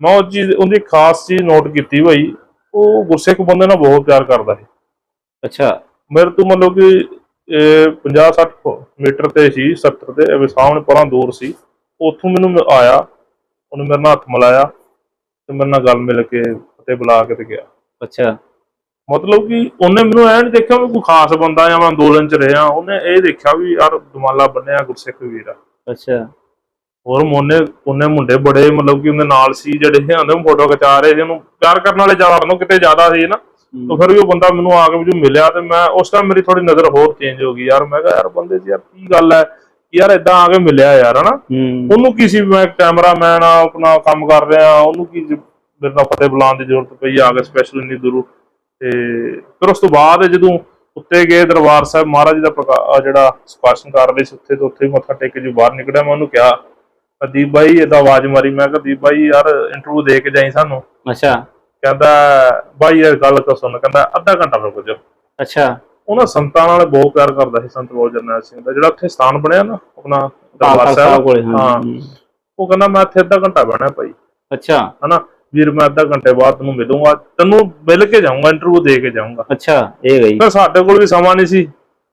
B: ਮੈਂ ਉਹ ਚੀਜ਼ ਉਹਦੀ ਖਾਸ ਚੀਜ਼ ਨੋਟ ਕੀਤੀ ਹੋਈ ਉਹ ਗੁਰਸਿੱਖ ਬੰਦੇ ਨਾਲ ਬਹੁਤ ਪਿਆਰ ਕਰਦਾ ਸੀ।
A: ਅੱਛਾ।
B: ਮੇਰੇ ਤੋਂ ਮਤਲਬ ਕਿ ਇਹ 50 60 ਮੀਟਰ ਤੇ ਸੀ 70 ਤੇ ਸਾਹਮਣੇ ਪਰਾਂ ਦੂਰ ਸੀ। ਉੱਥੋਂ ਮੈਨੂੰ ਆਇਆ ਉਹਨੇ ਮੇਰੇ ਨਾਲ ਹੱਥ ਮਿਲਾਇਆ ਤੇ ਮੇਰੇ ਨਾਲ ਗੱਲ ਮਿਲ ਕੇ ਤੇ ਬੁਲਾ ਕੇ ਤੇ ਗਿਆ।
A: ਅੱਛਾ।
B: ਮਤਲਬ ਕਿ ਉਹਨੇ ਮੈਨੂੰ ਐ ਦੇਖਿਆ ਵੀ ਕੋਈ ਖਾਸ ਬੰਦਾ ਜਾਂ ਮੈਂ ਅੰਦੋਲਨ ਚ ਰਿਹਾ ਉਹਨੇ ਇਹ ਦੇਖਿਆ ਵੀ ਯਾਰ ਦੁਮਾਲਾ ਬੰਨਿਆ ਗੁਰਸਿੱਖ ਵੀਰ। ਆ
A: ਅੱਛਾ।
B: ਹੋਰ ਮੋਨੇ ਉਹਨੇ ਮੁੰਡੇ ਬੜੇ ਮਤਲਬ ਕਿ ਉਹਦੇ ਨਾਲ ਸੀ ਜਿਹੜੇ ਆਂਦੇ ਫੋਟੋ ਖਿਚਾ ਰਹੇ ਸੀ ਉਹਨੂੰ ਪਿਆਰ ਕਰਨ ਵਾਲੇ ਜ਼ਿਆਦਾ ਨੂੰ ਕਿਤੇ ਜ਼ਿਆਦਾ ਸੀ ਨਾ ਤਾਂ ਫਿਰ ਵੀ ਉਹ ਬੰਦਾ ਮੈਨੂੰ ਆ ਕੇ ਵੀ ਜੋ ਮਿਲਿਆ ਤੇ ਮੈਂ ਉਸ ਟਾਈਮ ਮੇਰੀ ਥੋੜੀ ਨਜ਼ਰ ਹੋਰ ਚੇਂਜ ਹੋ ਗਈ ਯਾਰ ਮੈਂ ਕਿਹਾ ਯਾਰ ਬੰਦੇ 'ਚ ਯਾਰ ਕੀ ਗੱਲ ਹੈ? ਯਾਰ ਇਦਾਂ ਆ ਕੇ ਮਿਲਿਆ ਯਾਰ ਹਨਾ? ਉਹਨੂੰ ਕੀ ਸੀ ਮੈਂ ਕੈਮਰਾਮੈਨ ਆ ਆਪਣਾ ਕੰਮ ਕਰ ਰਿਹਾ ਉਹਨੂੰ ਕੀ ਜ- ਮੇਰੇ ਨਾਲ ਫਤਿਹ ਬੁਲਾਉਣ ਦੀ ਜ਼ਰੂਰਤ ਪਈ ਆ ਕੇ ਸਪੈਸ਼ਲ ਇੰਨੀ ਦੂਰੋਂ ਤੇ ਫਿਰ ਉਸ ਤੋਂ ਬਾਅਦ ਜਦੋਂ ਉੱਤੇ ਗਏ ਦਰਬਾਰ ਸਾਹਿਬ ਮਹਾਰਾਜ ਦਾ ਜਿਹੜਾ ਸਪਾਰਸ਼ਨ ਕਰ ਲਈ ਸੀ ਉੱਥੇ ਤੋਂ ਉੱਥੇ ਮੱਥਾ ਟੇਕ ਕੇ ਜੀ ਬਾਹਰ ਨਿਕਲਿਆ ਮੈਂ ਉਹਨੂੰ ਕਿਹਾ ਦੀਪ ਬਾਈ ਇਹਦਾ ਆਵਾਜ਼ ਮਾਰੀ ਮੈਂ ਕਿਹਾ ਦੀਪ ਬਾਈ ਯਾਰ ਇੰਟਰਵਿਊ ਦੇ ਕੇ ਜਾਈ ਸਾਨੂੰ।
A: ਅੱਛਾ।
B: ਕਹਿੰਦਾ ਬਾਈ ਇਹ ਗੱਲ ਤਾਂ ਸੁਣ ਕਹਿੰਦਾ ਅੱਧਾ ਘੰਟਾ ਰੁਕ ਜਾ
A: ਅੱਛਾ।
B: ਉਹਨਾਂ ਸੰਤਾਂ ਨਾਲ ਬਹੁਤ ਪਿਆਰ ਕਰਦਾ ਸੀ ਸੰਤ ਬਾਬਾ ਜਰਨੈਲ ਸਿੰਘ ਦਾ ਜਿਹੜਾ ਉੱਥੇ ਸਥਾਨ ਬਣਿਆ ਨਾ ਆਪਣਾ ਦਰਬਾਰ
A: ਸਾਹਿਬ। ਕੋਲੇ
B: ਹਾਂ। ਉਹ ਕਹਿੰਦਾ ਮੈਂ ਇੱਥੇ ਅੱਧਾ ਘੰਟਾ ਬਹਿਣਾ ਭਾਈ।
A: ਅੱਛਾ।
B: ਹਨਾ? ਵੀਰ ਮੈਂ ਅੱਧਾ ਘੰਟੇ ਬਾਅਦ ਤੈਨੂੰ ਮਿਲੂੰਗਾ। ਤੈਨੂੰ ਮਿਲ ਕੇ ਜਾਊਂਗਾ ਇੰਟਰਵਿਊ ਦੇ ਕੇ ਜਾਊਂਗਾ।
A: ਅੱਛਾ ਇਹ ਗਈ।
B: ਫਿਰ ਸਾਡੇ ਕੋਲ ਵੀ ਸਮਾਂ ਨਹੀਂ ਸੀ।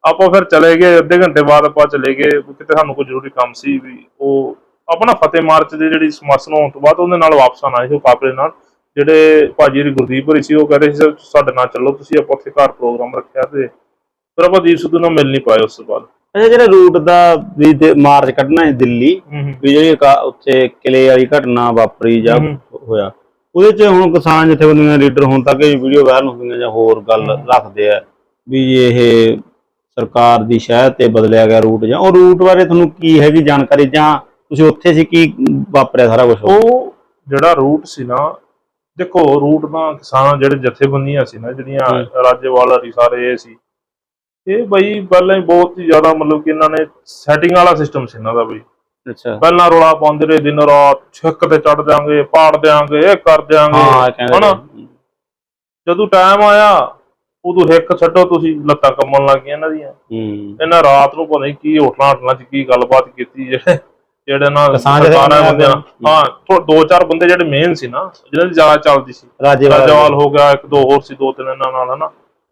B: ਆਪਾਂ ਫਿਰ ਚਲੇ ਗਏ ਅੱਧੇ ਘੰਟੇ ਬਾਅਦ ਆਪਾਂ ਚਲੇ ਗਏ। ਕਿਤੇ ਸਾਨੂੰ ਕੋਈ ਜ਼ਰੂਰੀ ਕੰਮ ਸੀ ਵੀ ਉਹ ਆਪਣਾ ਫਤਿਹ ਮਾਰਚ ਦੀ ਜਿਹੜੀ ਸਮਰਸਨ ਹੋਣ ਤੋਂ ਬਾਅਦ ਉਹਦੇ ਨਾਲ ਵਾਪਸ ਆਣਾ ਸੀ ਉਹ ਕਾਫਲੇ ਨਾਲ। ਜਿਹੜੇ ਭਾਜੀ ਦੀ ਗੁਰਦੀਪ ਹੋਰੀ ਸੀ ਉਹ ਕਹਿ ਰਹੇ ਸੀ "ਸਰ, ਸਾਡੇ ਨਾਲ ਚੱਲੋ ਤੁਸੀਂ ਆਪਾਂ ਉੱਥੇ ਘਰ ਪ੍ਰੋਗਰਾਮ ਰੱਖਿਆ ਤੇ ਫਿਰ ਆਪਾਂ ਦੀਪ ਸਿੱਧੂ ਨਾਲ ਮਿਲ ਨਹੀਂ ਪਾਏ ਉਸ ਤੋਂ ਬਾਅਦ।
A: ਅੱਛਾ ਜਿਹੜਾ ਰੂਟ ਦਾ ਵੀ ਤੇ ਮਾਰਚ ਕੱਢਣਾ ਹੈ ਦਿੱਲੀ ਵੀ ਜਿਹੜੀ ਉੱਥੇ ਕਿਲੇ ਵਾਲੀ ਘਟਨਾ ਵਾਪਰੀ ਜਾਂ। ਹੋਇਆ। ਉਹਦੇ 'ਚ ਹੁਣ ਕਿਸਾਨ ਜਥੇਬੰਦੀਆਂ ਲੀਡਰ ਹੁਣ ਤੱਕ ਇਹ ਵੀਡੀਓ ਵਾਇਰਲ ਹੁੰਦੀਆਂ ਜਾਂ ਹੋਰ ਗੱਲ ਰੱਖਦੇ ਆ ਵੀ ਇਹ ਸਰਕਾਰ ਦੀ ਸ਼ਹਿਦ ਤੇ ਬਦਲਿਆ ਗਿਆ ਰੂਟ ਜਾਂ ਉਹ ਰੂਟ ਬਾਰੇ ਤੁਹਾਨੂੰ ਕੀ ਹੈਗੀ ਜਾਣਕਾਰੀ ਜਾਂ ਤੁਸੀਂ ਉੱਥੇ ਸੀ ਕੀ ਵਾਪਰਿਆ ਸਾਰਾ ਕੁਝ
B: ਉਹ ਜਿਹੜਾ ਰੂਟ ਸੀ ਨਾ ਦੇਖੋ ਰੂਟ ਨਾ ਕਿਸਾਨ ਜਿਹੜੇ ਜਥੇਬੰਦੀਆਂ ਸੀ ਨਾ ਜਿਹੜੀਆਂ। ਰਾਜੇਵਾਲ ਹਰੀ ਸਾਰੇ ਇਹ ਸੀ ਇਹ ਬਈ ਪਹਿਲਾਂ ਹੀ ਬਹੁਤ ਹੀ ਜ਼ਿਆਦਾ ਮਤਲਬ ਕਿ ਇਹਨਾਂ ਨੇ ਸੈਟਿੰਗ ਵਾਲਾ ਸਿਸਟਮ ਸੀ ਇਹਨਾਂ ਦਾ ਬਈ।
A: ਅੱਛਾ।
B: ਪਹਿਲਾਂ ਰੋਲਾ ਪਾਉਂਦੇ ਰਹੇ ਦਿਨ ਰਾਤ ਛੱਕ ਤੇ ਚੜ ਦਿਆਂਗੇ ਪਾੜ ਦਿਆਂਗੇ ਇਹ ਕਰ ਦਿਆਂਗੇ। ਹਨਾ? ਜਦੋਂ ਟਾਈਮ ਆਇਆ ਉਦੋਂ ਹਿੱਕ ਛੱਡੋ ਤੁਸੀਂ ਲੱਤਾਂ ਕੰਮਣ ਲੱਗ ਗਈਆਂ ਇਹਨਾਂ ਦੀਆਂ।
A: ਹੂੰ।
B: ਇਹਨਾਂ ਰਾਤ ਨੂੰ ਪਤਾ ਨਹੀਂ ਕੀ ਹੋਟਲਾਂ ਹੋਟਲਾਂ 'ਚ ਕੀ ਗੱਲਬਾਤ ਕੀਤੀ ਜਿਹੜੇ ਜਿਹੜੇ ਨਾ
A: ਕਿਸਾਨ
B: ਸਰਕਾਰਾਂ ਬੰਦਿਆਂ ਹਾਂ ਦੋ ਚਾਰ ਬੰਦੇ ਜਿਹੜੇ ਮੇਨ ਸੀ ਨਾ ਜਿਹਨਾਂ ਦੀ ਜ਼ਿਆਦਾ ਚੱਲਦੀ ਸੀ।
A: ਰਾਜੇ
B: ਰਾਜਵਾਲ ਹੋ ਗਿਆ ਇੱਕ ਦੋ ਹੋਰ ਸੀ ਦੋ ਤਿੰਨ ਇਹਨਾਂ ਨਾਲ ਹਨਾ?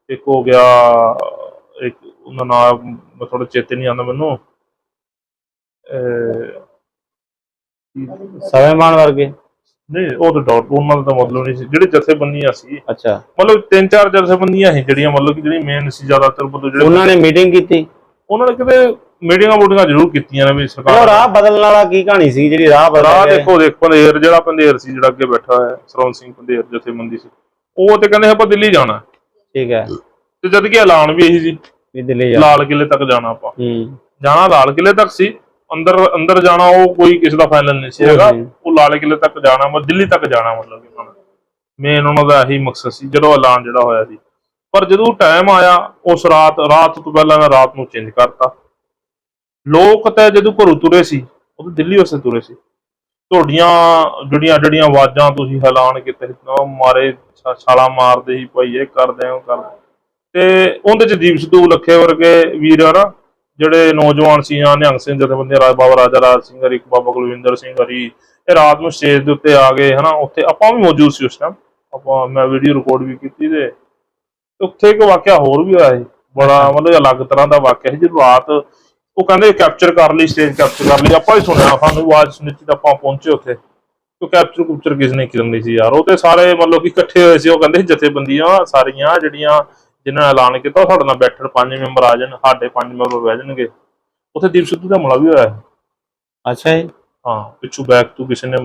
B: ਇੱਕ ਹੋ ਗਿਆ ਇੱਕ ਉਹਨਾਂ ਨਾਲ ਮੈਂ ਥੋੜਾ ਚੇਤੇ ਨਹੀਂ ਆਉਂਦਾ ਮੈਨੂੰ।
A: ਸਵੈਮਾਨ ਵਰਗੇ?
B: ਨਹੀਂ ਉਹ ਤਾਂ ਡਾਟ ਉਹਨਾਂ ਦਾ ਤਾਂ ਮਤਲਬ ਨਹੀਂ ਸੀ। ਜਿਹੜੇ ਜਥੇਬੰਦੀਆਂ ਸੀ
A: ਅੱਛਾ।
B: ਮਤਲਬ ਤਿੰਨ ਚਾਰ ਜਥੇਬੰਦੀਆਂ ਸੀ ਜਿਹੜੀਆਂ ਮਤਲਬ ਕਿ ਜਿਹੜੀ ਮੇਨ ਸੀ ਜ਼ਿਆਦਾਤਰ ਮਤਲਬ ਜਿਹੜੇ
A: ਉਹਨਾਂ ਨੇ ਮੀਟਿੰਗ ਕੀਤੀ?
B: ਉਹਨਾਂ ਨੇ ਕਿਤੇ ਮੀਟਿੰਗਾਂ ਮੂਟਿੰਗਾਂ ਜ਼ਰੂਰ ਕੀਤੀਆਂ ਨੇ ਵੀ
A: ਉਹ
B: ਸਰਕਾਰ
A: ਰਾਹ ਬਦਲਣ ਵਾਲਾ ਕੀ ਕਹਾਣੀ ਸੀ ਜਿਹੜੀ ਰਾਹ
B: ਰਾਹ
A: ਬਦਲ ਗਏ?
B: ਦੇਖੋ ਦੇਖ ਪੰਦੇਰ ਜਿਹੜਾ ਪੰਦੇਰ ਸੀ ਜਿਹੜਾ ਅੱਗੇ ਬੈਠਾ ਹੋਇਆ ਸਰਵਨ ਸਿੰਘ ਪੰਦੇਰ ਜਥੇਬੰਦੀ ਸੀ। ਉਹ ਤੇ ਕਹਿੰਦੇ ਆਪਾਂ ਦਿੱਲੀ ਜਾਣਾ।
A: ਠੀਕ ਹੈ।
B: ਤੇ ਜਦ ਕਿ ਐਲਾਨ ਵੀ ਇਹੀ ਸੀ
A: ਵੀ ਦਿੱਲੀ ਜਾ
B: ਲਾਲ ਕਿਲੇ ਤੱਕ ਜਾਣਾ ਆਪਾਂ।
A: ਹੂੰ।
B: ਜਾਣਾ ਲਾਲ ਕਿਲੇ ਤੱਕ ਸੀ। ਅੰਦਰ ਅੰਦਰ ਜਾਣਾ ਉਹ ਕੋਈ ਕਿਸੇ ਦਾ ਫਾਈਨਲ ਨਹੀਂ ਸੀ ਹੈਗਾ। ਉਹੀ। ਲਾਲ ਕਿਲੇ ਤੱਕ ਜਾਣਾ ਮਤਲਬ ਦਿੱਲੀ ਤੱਕ ਜਾਣਾ ਮਤਲਬ ਉਹਨਾਂ ਨੇ ਮੇਨ ਉਹਨਾਂ ਦਾ ਇਹੀ ਮਕਸਦ ਸੀ ਜਦੋਂ ਐਲਾਨ ਜਿਹੜਾ ਹੋਇਆ ਸੀ। ਪਰ ਜਦੋਂ ਟਾਈਮ ਆਇਆ ਉਸ ਰਾਤ ਰਾਤ ਤੋਂ ਪਹਿਲਾਂ ਮੈਂ ਰਾਤ ਨੂੰ ਚੇਂਜ ਕਰਤਾ। ਲੋਕ ਤਾਂ ਜਦੋਂ ਘਰੋਂ ਤੁਰੇ ਸੀ ਉਹ ਦਿੱਲੀ ਵਾਸਤੇ ਤੁਰੇ ਸੀ। ਤੁਹਾਡੀਆਂ ਜਿਹੜੀਆਂ ਜਿਹੜੀਆਂ ਆਵਾਜ਼ਾਂ ਤੁਸੀਂ ਐਲਾਨ ਕੀਤੇ ਨਾ ਮਾਰੇ ਛਾਲਾਂ ਮਾਰਦੇ ਸੀ ਭਾਈ ਇਹ ਕਰਦੇ ਉਹ ਕਰਦੇ। ਤੇ ਉਹਦੇ ਚ ਦੀਪ ਸਿੱਧੂ ਲੱਖੇ ਵਰਗੇ ਵੀਰ ਆ ਨਾ ਜਿਹੜੇ ਨੌਜਵਾਨ ਸੀ ਆ ਨਿਹੰਗ ਸਿੰਘ ਜਥੇਬੰਦੀ, ਰਾਜ ਬਾਬਾ ਰਾਜਾ ਰਾਜ ਸਿੰਘ, ਹਰੀ, ਬਾਬਾ ਕੁਲਵਿੰਦਰ ਸਿੰਘ, ਹਰੀ, ਇਹ ਰਾਤ ਨੂੰ ਸਟੇਜ ਦੇ ਉੱਤੇ ਆ ਗਏ, ਹਨਾ, ਉੱਥੇ ਆਪਾਂ ਵੀ ਮੌਜੂਦ ਸੀ ਉਸ ਟਾਈਮ ਆਪਾਂ, ਮੈਂ ਵੀਡੀਓ ਰਿਕਾਰਡ ਵੀ ਕੀਤੀ ਤੇ ਉੱਥੇ ਇੱਕ ਵਾਕਿਆ ਹੋਰ ਵੀ ਹੋਇਆ ਸੀ। ਬੜਾ ਮਤਲਬ ਅਲੱਗ ਤਰ੍ਹਾਂ ਦਾ ਵਾਕਿਆ ਸੀ, ਜਦੋਂ ਰਾਤ ਉਹ ਕਹਿੰਦੇ ਕੈਪਚਰ ਕਰ ਲਈ ਸਟੇਜ ਕੈਪਚਰ ਕਰ ਲਈ, ਆਪਾਂ ਵੀ ਸੁਣਿਆ, ਸਾਨੂੰ ਆਵਾਜ਼ ਸੁਣੀ ਤੇ ਆਪਾਂ ਪਹੁੰਚੇ ਉੱਥੇ। ਉਹ ਕੈਪਚਰ ਕੁਪਚਰ ਕਿਸ ਨੇ ਕਰਨੀ ਸੀ ਯਾਰ, ਉਹ ਤੇ ਸਾਰੇ ਮਤਲਬ ਕਿ ਇਕੱਠੇ ਹੋਏ ਸੀ, ਉਹ ਕਹਿੰਦੇ ਸੀ ਜਥੇਬੰਦੀਆਂ ਸਾਰੀਆਂ ਜਿਹੜੀਆਂ ਜਿਨ੍ਹਾਂ ਨੇ ਐਲਾਨ ਕੀਤਾ ਉਹ ਸਾਡੇ ਨਾਲ ਬੈਠਣ ਪੰਜ ਮੈਂਬਰ ਆ ਜਾਣ ਸਾਡੇ ਪੰਜ ਮੈਂਬਰ ਬਹਿ ਜਾਣਗੇ। ਉੱਥੇ ਦੀਪ ਸਿੱਧੂ ਦਾ ਹਮਲਾ ਵੀ ਹੋਇਆ ਹੈ।
A: ਅੱਛਾ ਜੀ।
B: ਹਾਂ ਪਿੱਛੋਂ ਬੈਕ ਤੋਂ ਕਿਸੇ ਨੇ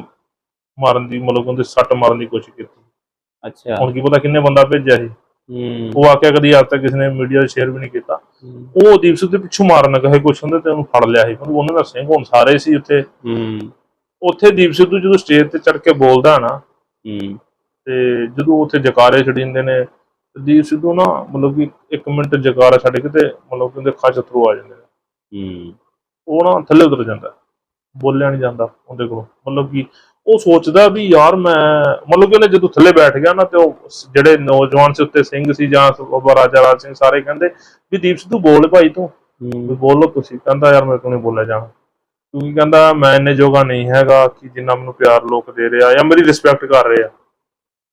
B: ਮਾਰਨ ਦੀ ਮਤਲਬ ਉਹਦੇ ਸੱਟ ਮਾਰਨ ਦੀ ਕੋਸ਼ਿਸ਼ ਕੀਤੀ।
A: ਅੱਛਾ।
B: ਹੁਣ ਕੀ ਪਤਾ ਕਿੰਨੇ ਬੰਦਾ ਭੇਜਿਆ ਸੀ।
A: ਹੂੰ।
B: ਉਹ ਆਖਿਆ ਕਦੀ ਅੱਜ ਤੱਕ ਕਿਸੇ ਨੇ ਮੀਡੀਆ 'ਚ ਸ਼ੇਅਰ ਵੀ ਨਹੀਂ ਕੀਤਾ।
A: ਹੂੰ।
B: ਉਹ ਦੀਪ ਸਿੱਧੂ ਦੇ ਪਿੱਛੋਂ ਮਾਰਨ ਕਹੇ ਕੁਛ ਹੁੰਦੇ ਤੇ ਉਹਨੂੰ ਫੜ ਲਿਆ ਸੀ। ਕਿਉਂਕਿ ਉਹਨਾਂ ਦਾ ਸਿੰਘ ਹੁਣ ਸਾਰੇ ਸੀ ਉੱਥੇ।
A: ਹੂੰ।
B: ਉੱਥੇ ਦੀਪ ਸਿੱਧੂ ਜਦੋਂ ਸਟੇਜ ਤੇ ਚੜ ਕੇ ਬੋਲਦਾ ਨਾ
A: ਹੂੰ।
B: ਤੇ ਜਦੋਂ ਉੱਥੇ ਜਕਾਰੇ ਛੜਿੰਦੇ ਨੇ ਦੀਪ ਸਿੱਧੂ ਨਾ ਮਤਲਬ ਕਿ ਇੱਕ ਮਿੰਟ ਜਕਾਰਾ ਛੱਡ ਕੇ ਤੇ ਮਤਲਬ ਕਿ ਉਹਦੇ ਅੱਖਾਂ 'ਚ ਅਥਰੂ ਆ ਜਾਂਦੇ ਨੇ।
A: ਹੂੰ।
B: ਉਹ ਨਾ ਥੱਲੇ ਉਤਰ ਜਾਂਦਾ ਬੋਲਿਆ ਨਹੀਂ ਜਾਂਦਾ ਉਹਦੇ ਕੋਲ। ਮਤਲਬ ਕਿ ਉਹ ਸੋਚਦਾ ਵੀ ਯਾਰ ਮੈਂ ਮਤਲਬ ਕਿ ਉਹਨੇ ਜਦੋਂ ਥੱਲੇ ਬੈਠ ਗਿਆ ਨਾ ਤੇ ਉਹ ਜਿਹੜੇ ਨੌਜਵਾਨ ਸੀ ਉੱਤੇ ਸਿੰਘ ਸੀ ਜਾਂ ਬਾਬਾ ਰਾਜਾ ਰਾਜ ਸਿੰਘ ਸਾਰੇ ਕਹਿੰਦੇ ਵੀ ਦੀਪ ਸਿੱਧੂ ਬੋਲ ਭਾਈ ਤੂੰ। ਵੀ ਬੋਲੋ ਤੁਸੀਂ। ਕਹਿੰਦਾ ਯਾਰ ਕੋਲ ਨਹੀਂ ਬੋਲਿਆ ਜਾਣਾ। ਕਿਉਂਕਿ ਕਹਿੰਦਾ ਮੈਂ ਇੰਨੇ ਜੋਗਾ ਨਹੀਂ ਹੈਗਾ ਕਿ ਜਿੰਨਾ ਮੈਨੂੰ ਪਿਆਰ ਲੋਕ ਦੇ ਰਿਹਾ ਜਾਂ ਮੇਰੀ ਰਿਸਪੈਕਟ ਕਰ ਰਹੇ ਆ।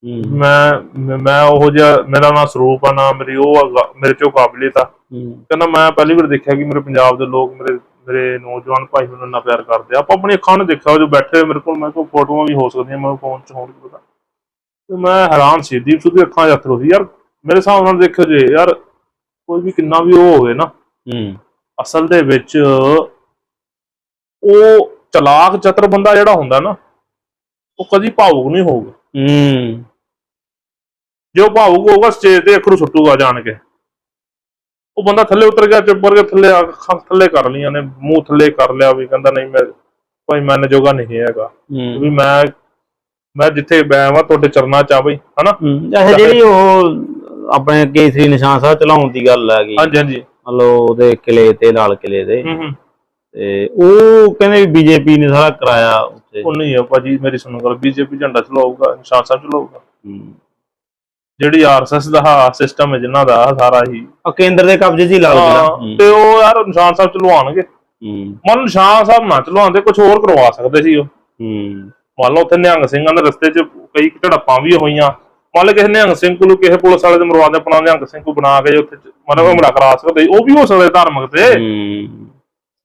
B: ਮੈਂ ਮੈਂ- ਮੈਂ ਉਹ ਜਿਹਾ ਮੇਰਾ ਨਾ ਸਰੂਪ ਆ ਨਾ ਮੇਰੀ ਉਹ ਆ, ਮੇਰੇ ਚੋਂ ਕਾਬਲੀਅਤ ਆ। ਕਹਿੰਦਾ ਮੈਂ ਪਹਿਲੀ ਵਾਰ ਦੇਖਿਆ ਕਿ ਮੇਰੇ ਪੰਜਾਬ ਦੇ ਲੋਕ ਮੇਰੇ ਮੇਰੇ ਨੌਜਵਾਨ ਭਾਈ ਮੈਨੂੰ ਇੰਨਾ ਪਿਆਰ ਕਰਦੇ ਆ। ਆਪਾਂ ਆਪਣੀ ਅੱਖਾਂ ਨਾਲ ਦੇਖਿਆ ਜੋ ਬੈਠੇ ਹੋਏ ਮੇਰੇ ਕੋਲ ਮੇਰੇ ਕੋਲ ਫੋਟੋਆਂ ਵੀ ਹੋ ਸਕਦੀਆਂ ਮੇਰੇ ਫੋਨ 'ਚ ਹੋਣ ਕੀ ਪਤਾ। ਤੇ ਮੈਂ ਹੈਰਾਨ ਸੀ ਦੀਪ ਸਿੱਧੂ ਅੱਖਾਂ 'ਚ ਅਥਰੂ ਸੀ। ਯਾਰ ਮੇਰੇ ਹਿਸਾਬ ਨਾਲ ਦੇਖਿਓ ਜੇ ਯਾਰ ਕੋਈ ਵੀ ਕਿੰਨਾ ਵੀ ਉਹ ਹੋਵੇ ਨਾ
A: ਹੂੰ।
B: ਅਸਲ ਦੇ ਵਿੱਚ ਉਹ ਚਲਾਕ ਚਤਰ ਬੰਦਾ ਜਿਹੜਾ ਹੁੰਦਾ ਨਾ ਉਹ ਕਦੀ ਭਾਵੁਕ ਨਹੀਂ ਹੋਊਗਾ।
A: ਹੂੰ।
B: ਜੇ ਉਹ ਭਾਵੁਕ ਹੋਊਗਾ ਸਟੇਜ ਤੇ ਅੱਖਰੂ ਸੁੱਟੂਗਾ ਜਾਣ ਕੇ। ਉਹ ਬੰਦਾ ਥੱਲੇ ਉਤਰ ਗਿਆ ਚੁੱਪ ਕਰਕੇ ਥੱਲੇ ਆ ਅੱਖਾਂ ਥੱਲੇ ਕਰ ਲਈਆਂ ਨੇ ਮੂੰਹ ਥੱਲੇ ਕਰ ਲਿਆ ਵੀ ਕਹਿੰਦਾ ਨਹੀਂ ਮੈਂ ਭਾਈ ਮੈਂ ਨਜੋਗਾ ਨਹੀਂ ਹੈਗਾ। ਵੀ ਮੈਂ ਮੈਂ ਜਿੱਥੇ ਬੈ ਵਾਂ ਤੁਹਾਡੇ ਚਰਨਾਂ ਚ ਆ ਬਈ ਹਨਾ?
A: ਇਹ ਜਿਹੜੀ ਉਹ ਆਪਣੇ ਕੇਸਰੀ ਨਿਸ਼ਾਨ ਸਾਹਿਬ ਚਲਾਉਣ ਦੀ ਗੱਲ ਆ ਗਈ।
B: ਹਾਂਜੀ ਹਾਂਜੀ।
A: ਮਤਲਬ ਉਹਦੇ ਕਿਲੇ ਤੇ ਲਾਲ ਕਿਲੇ ਦੇ। ਤੇ ਉਹ ਕਹਿੰਦੇ ਬੀਜੇਪੀ ਨੇ ਸਾਰਾ ਕਰਾਇਆ ਉੱਥੇ।
B: ਉਹ ਨਹੀਂ ਹੈ ਭਾਜੀ ਮੇਰੀ ਸੁਣੋ ਗੱਲ ਬੀਜੇਪੀ ਝੰਡਾ ਚਲਾਊਗਾ ਨਿਸ਼ਾਨ ਸਾਹਿਬ ਚਲਾਊਗਾ।
A: ਹੂੰ।
B: ਜਿਹੜੀ ਆਰਐਸਐਸ ਦਾ ਸਿਸਟਮ ਹੈ ਜਿਨ੍ਹਾਂ ਦਾ ਸਾਰਾ ਹੀ।
A: ਉਹ ਕੇਂਦਰ ਦੇ ਕਬਜ਼ੇ 'ਚ ਹੀ ਕਿਲਾ
B: ਹਾਂ, ਤੇ ਉਹ ਯਾਰ ਨਿਸ਼ਾਨ ਸਾਹਿਬ ਚਲਵਾਉਣਗੇ।
A: ਹੂੰ।
B: ਮੰਨ ਨਿਸ਼ਾਨ ਸਾਹਿਬ ਨਾ ਚਲਵਾਉਂਦੇ ਕੁਝ ਹੋਰ ਕਰਵਾ ਸਕਦੇ ਸੀ ਉਹ।
A: ਹੂੰ।
B: ਮੰਨ ਲਓ ਉੱਥੇ ਨਿਹੰਗ ਸਿੰਘਾਂ ਦੇ ਰਸਤੇ 'ਚ ਕਈ ਝੜਪਾਂ ਵੀ ਹੋਈਆਂ। ਮੰਨ ਲਓ ਕਿਸੇ ਨਿਹੰਗ ਸਿੰਘ ਕੋਲ ਕਿਸੇ ਪੁਲਿਸ ਵਾਲੇ ਦੇ ਮਰਵਾਦੇ ਆਪਣਾ ਨਿਹੰਗ ਸਿੰਘ ਕੋ ਬਣਾ ਕੇ ਉੱਥੇ ਮਤਲਬ ਹਮਲਾ ਕਰਾ ਸਕਦੇ। ਸੀ। ਉਹ ਵੀ ਹੋ ਸਕਦਾ ਸੀ ਧਾਰਮਿਕ ਤੇ।
A: ਹੂੰ।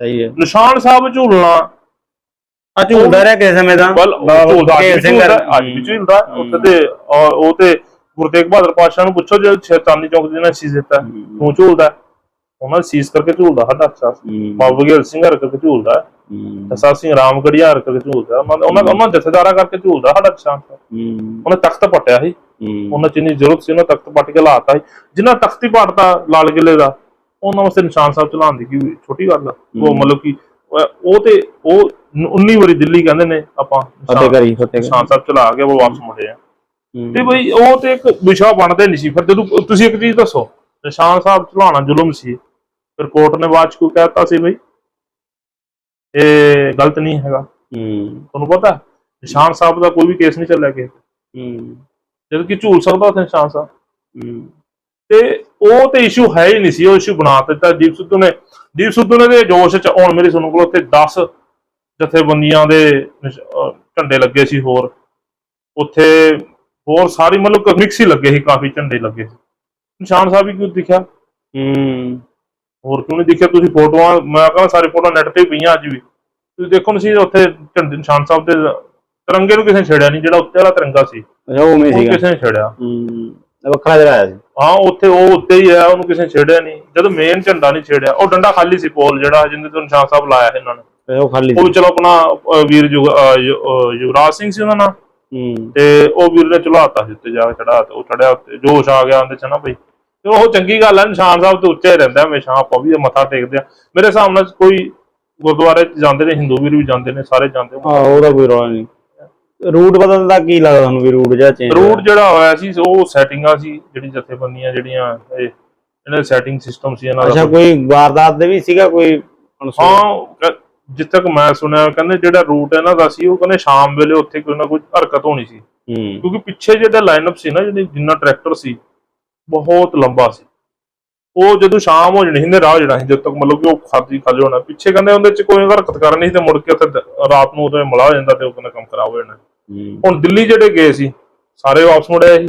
A: ਸਹੀ ਹੈ।
B: ਨਿਸ਼ਾਨ ਸਾਹਿਬ ਝੂਲਣਾ।
A: ਆ ਝੂਲਦਾ ਰਿਹਾ ਕਿਸੇ ਸਮੇਂ ਦਾ
B: ਬਲ ਉਹ ਝੂਲਦਾ ਅੱਜ ਵੀ
A: ਸਿੰਘ
B: ਝੂਲਦਾ ਅੱਜ ਵੀ ਝੂਲਦਾ। ਉੱਥੇ ਤੇ ਔਰ ਉਹ ਤੇ ਗੁਰੂ ਤੇਗ ਬਹਾਦਰ ਪਾਤਸ਼ਾਹ ਨੂੰ ਪੁੱਛੋ ਜੇ ਸ਼ੈਤਾਨੀ ਚੌਕ ਦੇ ਨਾਲ ਸੀਸ ਦਿੱਤਾ ਤੂੰ ਝੂਲਦਾ ਉਹਨਾਂ ਸੀਸ ਕਰਕੇ ਝੂਲਦਾ ਸਾਡਾ ਅੱਛਾ
A: ਹੂੰ,
B: ਬਾਬਾ ਬਗੇਲ ਸਿੰਘ ਹਰ ਕਰਕੇ ਝੂਲਦਾ ਦਸਾ ਸਿੰਘ ਰਾਮਗੜੀਆ ਹਰ ਕਰਕੇ ਝੂਲਦਾ ਉਹਨਾਂ ਉਹਨਾਂ ਜਥੇਦਾਰਾਂ ਕਰਕੇ ਝੂਲਦਾ ਸਾਡਾ ਅੱਛਾ
A: ਹੂੰ,
B: ਉਹਨੇ ਤਖਤ ਪਟਿਆ ਸੀ ਉਹਨਾਂ ਚ ਇੰਨੀ ਜ਼ਰੂਰਤ ਸੀ ਉਹਨਾਂ ਤਖਤ ਪੱਟ ਕੇ ਲਾਤਾ ਸੀ ਜਿਨ੍ਹਾਂ ਤਖਤੀ ਪਾਟਦਾ ਲਾਲ ਕਿਲੇ ਦਾ ਉਹਨਾਂ ਵਾਸਤੇ ਨਿਸ਼ਾਨ ਸਾਹਿਬ ਚਲਾਉਣ ਦੀ ਕੀ ਛੋਟੀ ਗੱਲ ਆ ਉਹ ਮਤਲਬ ਕਿ ਉਹ- ਤੇ ਉਹ 19 ਵਾਰੀ ਦਿੱਲੀ ਕਹਿੰਦੇ ਨੇ ਆਪਾਂ
A: ਫਤਿਹ ਕਰੀ
B: ਸਾਹਿਬ ਚਲਾ ਕੇ ਉਹ ਵਾਪਸ ਮੁੜੇ ਆ ਤੇ ਬਈ ਉਹ ਤੇ ਇੱਕ ਵਿਸ਼ਾ ਬਣਦੇ ਨਹੀਂ ਸੀ। ਫਿਰ ਜਦੋਂ ਤੁਸੀਂ ਇੱਕ ਚੀਜ਼ ਦੱਸੋ ਨਿਸ਼ਾਨ ਸਾਹਿਬ ਚਲਾਉਣਾ ਜ਼ੁਲਮ ਸੀ। ਫਿਰ ਕੋਰਟ ਨੇ ਬਾਅਦ ਚ ਕੋਈ ਕਹਿਤਾ ਸੀ ਬਈ ਇਹ ਗਲਤ ਨਹੀਂ ਹੈਗਾ।
A: ਹੂੰ,
B: ਤੁਹਾਨੂੰ ਪਤਾ? ਨਿਸ਼ਾਨ ਸਾਹਿਬ ਦਾ ਕੋਈ ਵੀ ਕੇਸ ਨਹੀਂ ਚੱਲਿਆ ਕਿ
A: ਹੂੰ,
B: ਜਦ ਕਿ ਝੂਲ ਸਕਦਾ ਉੱਥੇ ਨਿਸ਼ਾਨ ਸਾਹਿਬ।
A: ਹੂੰ,
B: ਤੇ ਉਹ ਤੇ ਇਸ਼ੂ ਹੈ ਹੀ ਨਹੀਂ ਸੀ ਉਹ ਇਸ਼ੂ ਬਣਾ ਦਿੱਤਾ। ਦੀਪ ਸਿੱਧੂ ਨੇ ਦੀਪ ਸਿੱਧੂ ਨੇ ਦੇ ਜੋਸ਼ ਚ ਹੁਣ ਮੇਰੇ ਸੁਣਨ ਕੋਲ ਉੱਥੇ 10 ਜਥੇਬੰਦੀਆਂ ਦੇ ਝੰਡੇ ਲੱਗੇ ਸੀ ਹੋਰ। ਉੱਥੇ ਹੋਰ ਸਾਰੀ ਮਤਲਬ ਮਿਕਸ ਹੀ ਲੱਗੇ ਸੀ ਕਾਫੀ ਝੰਡੇ ਲੱਗੇ ਸੀ। ਨਿਸ਼ਾਨ ਸਾਹਿਬ ਵੀ ਕਿਉਂ ਦਿਖਿਆ?
A: ਹੂੰ,
B: ਹੋਰ ਕਿਉਂ ਨਹੀਂ ਦਿਖਿਆ? ਤੁਸੀਂ ਫੋਟੋਆਂ ਮੈਂ ਕਹਿੰਦਾ ਸਾਰੀ ਫੋਟੋ ਨੈਟ ਤੇ ਪਈਆਂ ਅੱਜ ਵੀ। ਤੁਸੀਂ ਦੇਖੋ ਨਾ ਸੀ ਉੱਥੇ ਝੰਡੇ ਨਿਸ਼ਾਨ ਸਾਹਿਬ ਦੇ ਤਿਰੰਗੇ ਨੂੰ ਕਿਸੇ ਨੇ ਛੇੜਿਆ ਨਹੀਂ ਜਿਹੜਾ ਉੱਤੇ ਵਾਲਾ ਤਿਰੰਗਾ ਸੀ।
A: ਅੱਛਾ ਉਹ ਮੈਂ ਸੀਗਾ।
B: ਕਿਸੇ ਨੇ ਛੇੜਿਆ।
A: ਹੂੰ ਵੱਖਰਾ ਜਿਹਾ ਆਇਆ ਸੀ।
B: ਹਾਂ ਉੱਥੇ ਉਹ ਉੱਤੇ ਹੀ ਆ ਉਹਨੂੰ ਕਿਸੇ ਨੇ ਛੇੜਿਆ ਨਹੀਂ। ਜਦੋਂ ਮੇਨ ਝੰਡਾ ਨਹੀਂ ਛੇੜਿਆ ਉਹ ਡੰਡਾ ਖਾਲੀ ਸੀ ਪੋਲ ਜਿਹੜਾ ਜਿੰਦੇ ਤੋਂ ਨਿਸ਼ਾਨ ਸਾਹਿਬ ਲਾਇਆ ਸੀ ਇਹਨਾਂ ਨੇ।
A: ਉਹ ਖਾਲੀ
B: ਉਹ ਚਲੋ ਆਪਣਾ ਵੀਰ ਯੁਵਰਾਜ ਸਿੰਘ ਸੀ ਉਹਨਾਂ ਨਾਲ।
A: ਹੂੰ
B: ਤੇ ਉਹ ਵੀਰ ਨੇ ਚੜਾਤਾ ਸੀ ਉੱਤੇ ਜਾ ਕੇ ਚੜਾ ਉਹ ਚੜਿਆ ਉੱਤੇ ਜੋਸ਼ ਆ ਗਿਆ ਉਹਦੇ ਚ ਨਾ ਬਈ। ਤੇ ਉਹ ਚੰਗੀ ਗੱਲ ਹੈ ਨਿਸ਼ਾਨ ਸਾਹਿਬ ਤੇ ਉੱਚੇ ਰਹਿੰਦਾ ਹਮੇਸ਼ਾ ਆਪਾਂ ਵੀ ਮੱਥਾ ਟੇਕਦੇ ਆ। ਮੇਰੇ ਹਿਸਾਬ ਨਾਲ ਕੋਈ ਗੁਰਦੁਆਰੇ ਚ ਜਾਂਦੇ ਨੇ ਹਿੰਦੂ ਵੀਰ ਵੀ ਜਾਂਦੇ ਨੇ ਸਾਰੇ ਜਾਂਦੇ
A: ਹਾਂ ਉਹਦਾ ਕੋਈ ਰੌਲਾ ਨਹੀਂ। ਰੂਟ ਬਦਲਣ ਦਾ ਕੀ ਲੱਗਦਾ ਤੁਹਾਨੂੰ ਵੀ ਰੂਟ ਜਿਹਾ ਚੇਂਜ
B: ਰੂਟ ਜਿਹੜਾ ਹੋਇਆ ਸੀ ਉਹ ਸੈਟਿੰਗਾਂ ਸੀ ਜਿਹੜੀ ਜਥੇਬੰਦੀਆਂ ਜਿਹੜੀਆਂ ਇਹ ਇਹਨਾਂ ਦਾ ਸੈਟਿੰਗ ਸਿਸਟਮ ਸੀ ਇਹਨਾਂ
A: ਅੱਛਾ
B: ਦਾ
A: ਕੋਈ ਵਾਰਦਾਤ ਦੇ ਵੀ ਸੀਗਾ ਕੋਈ?
B: ਹਾਂ ਜਿੱਥੇ ਤੱਕ ਮੈਂ ਸੁਣਿਆ ਕਹਿੰਦੇ ਜਿਹੜਾ ਰੂਟ ਇਹਨਾਂ ਦਾ ਸੀ ਉਹ ਕਹਿੰਦੇ ਸ਼ਾਮ ਵੇਲੇ ਉੱਥੇ ਕੋਈ ਨਾ ਕੋਈ ਹਰਕਤ ਹੋਣੀ ਸੀ। ਕਿਉਂਕਿ ਪਿੱਛੇ ਜਿਹੜਾ ਲਾਈਨਅਪ ਸੀ ਨਾ ਜਿਹੜੀ ਜਿੰਨਾ ਟਰੈਕਟਰ ਸੀ ਬਹੁਤ ਲੰਬਾ ਸੀ। ਉਹ ਜਦੋਂ ਸ਼ਾਮ ਹੋ ਜਣੀ ਸੀ ਰਾਹ ਜਿਹੜਾ ਸੀ ਜਦ ਤੱਕ ਮਤਲਬ ਕਿ ਉਹ ਖਾਦੀ ਖਾਲੀ ਹੋਣਾ ਪਿੱਛੇ ਕਹਿੰਦੇ ਉਹਦੇ ਚ ਕੋਈ ਹਰਕਤ ਕਰਨੀ ਸੀ ਤੇ ਮੁੜ ਕੇ ਉੱਥੇ ਰਾਤ ਨੂੰ ਉਹਦੇ ਮਲਾ ਹੋ ਜਾਂਦਾ ਤੇ ਉਹ ਕਹਿੰਦਾ ਕੰਮ ਖਰਾਬ ਹੋ ਜਾਣਾ। ਹੁਣ ਦਿੱਲੀ ਜਿਹੜੇ ਗਏ ਸੀ ਸਾਰੇ ਵਾਪਸ ਮੁੜਿਆ ਸੀ।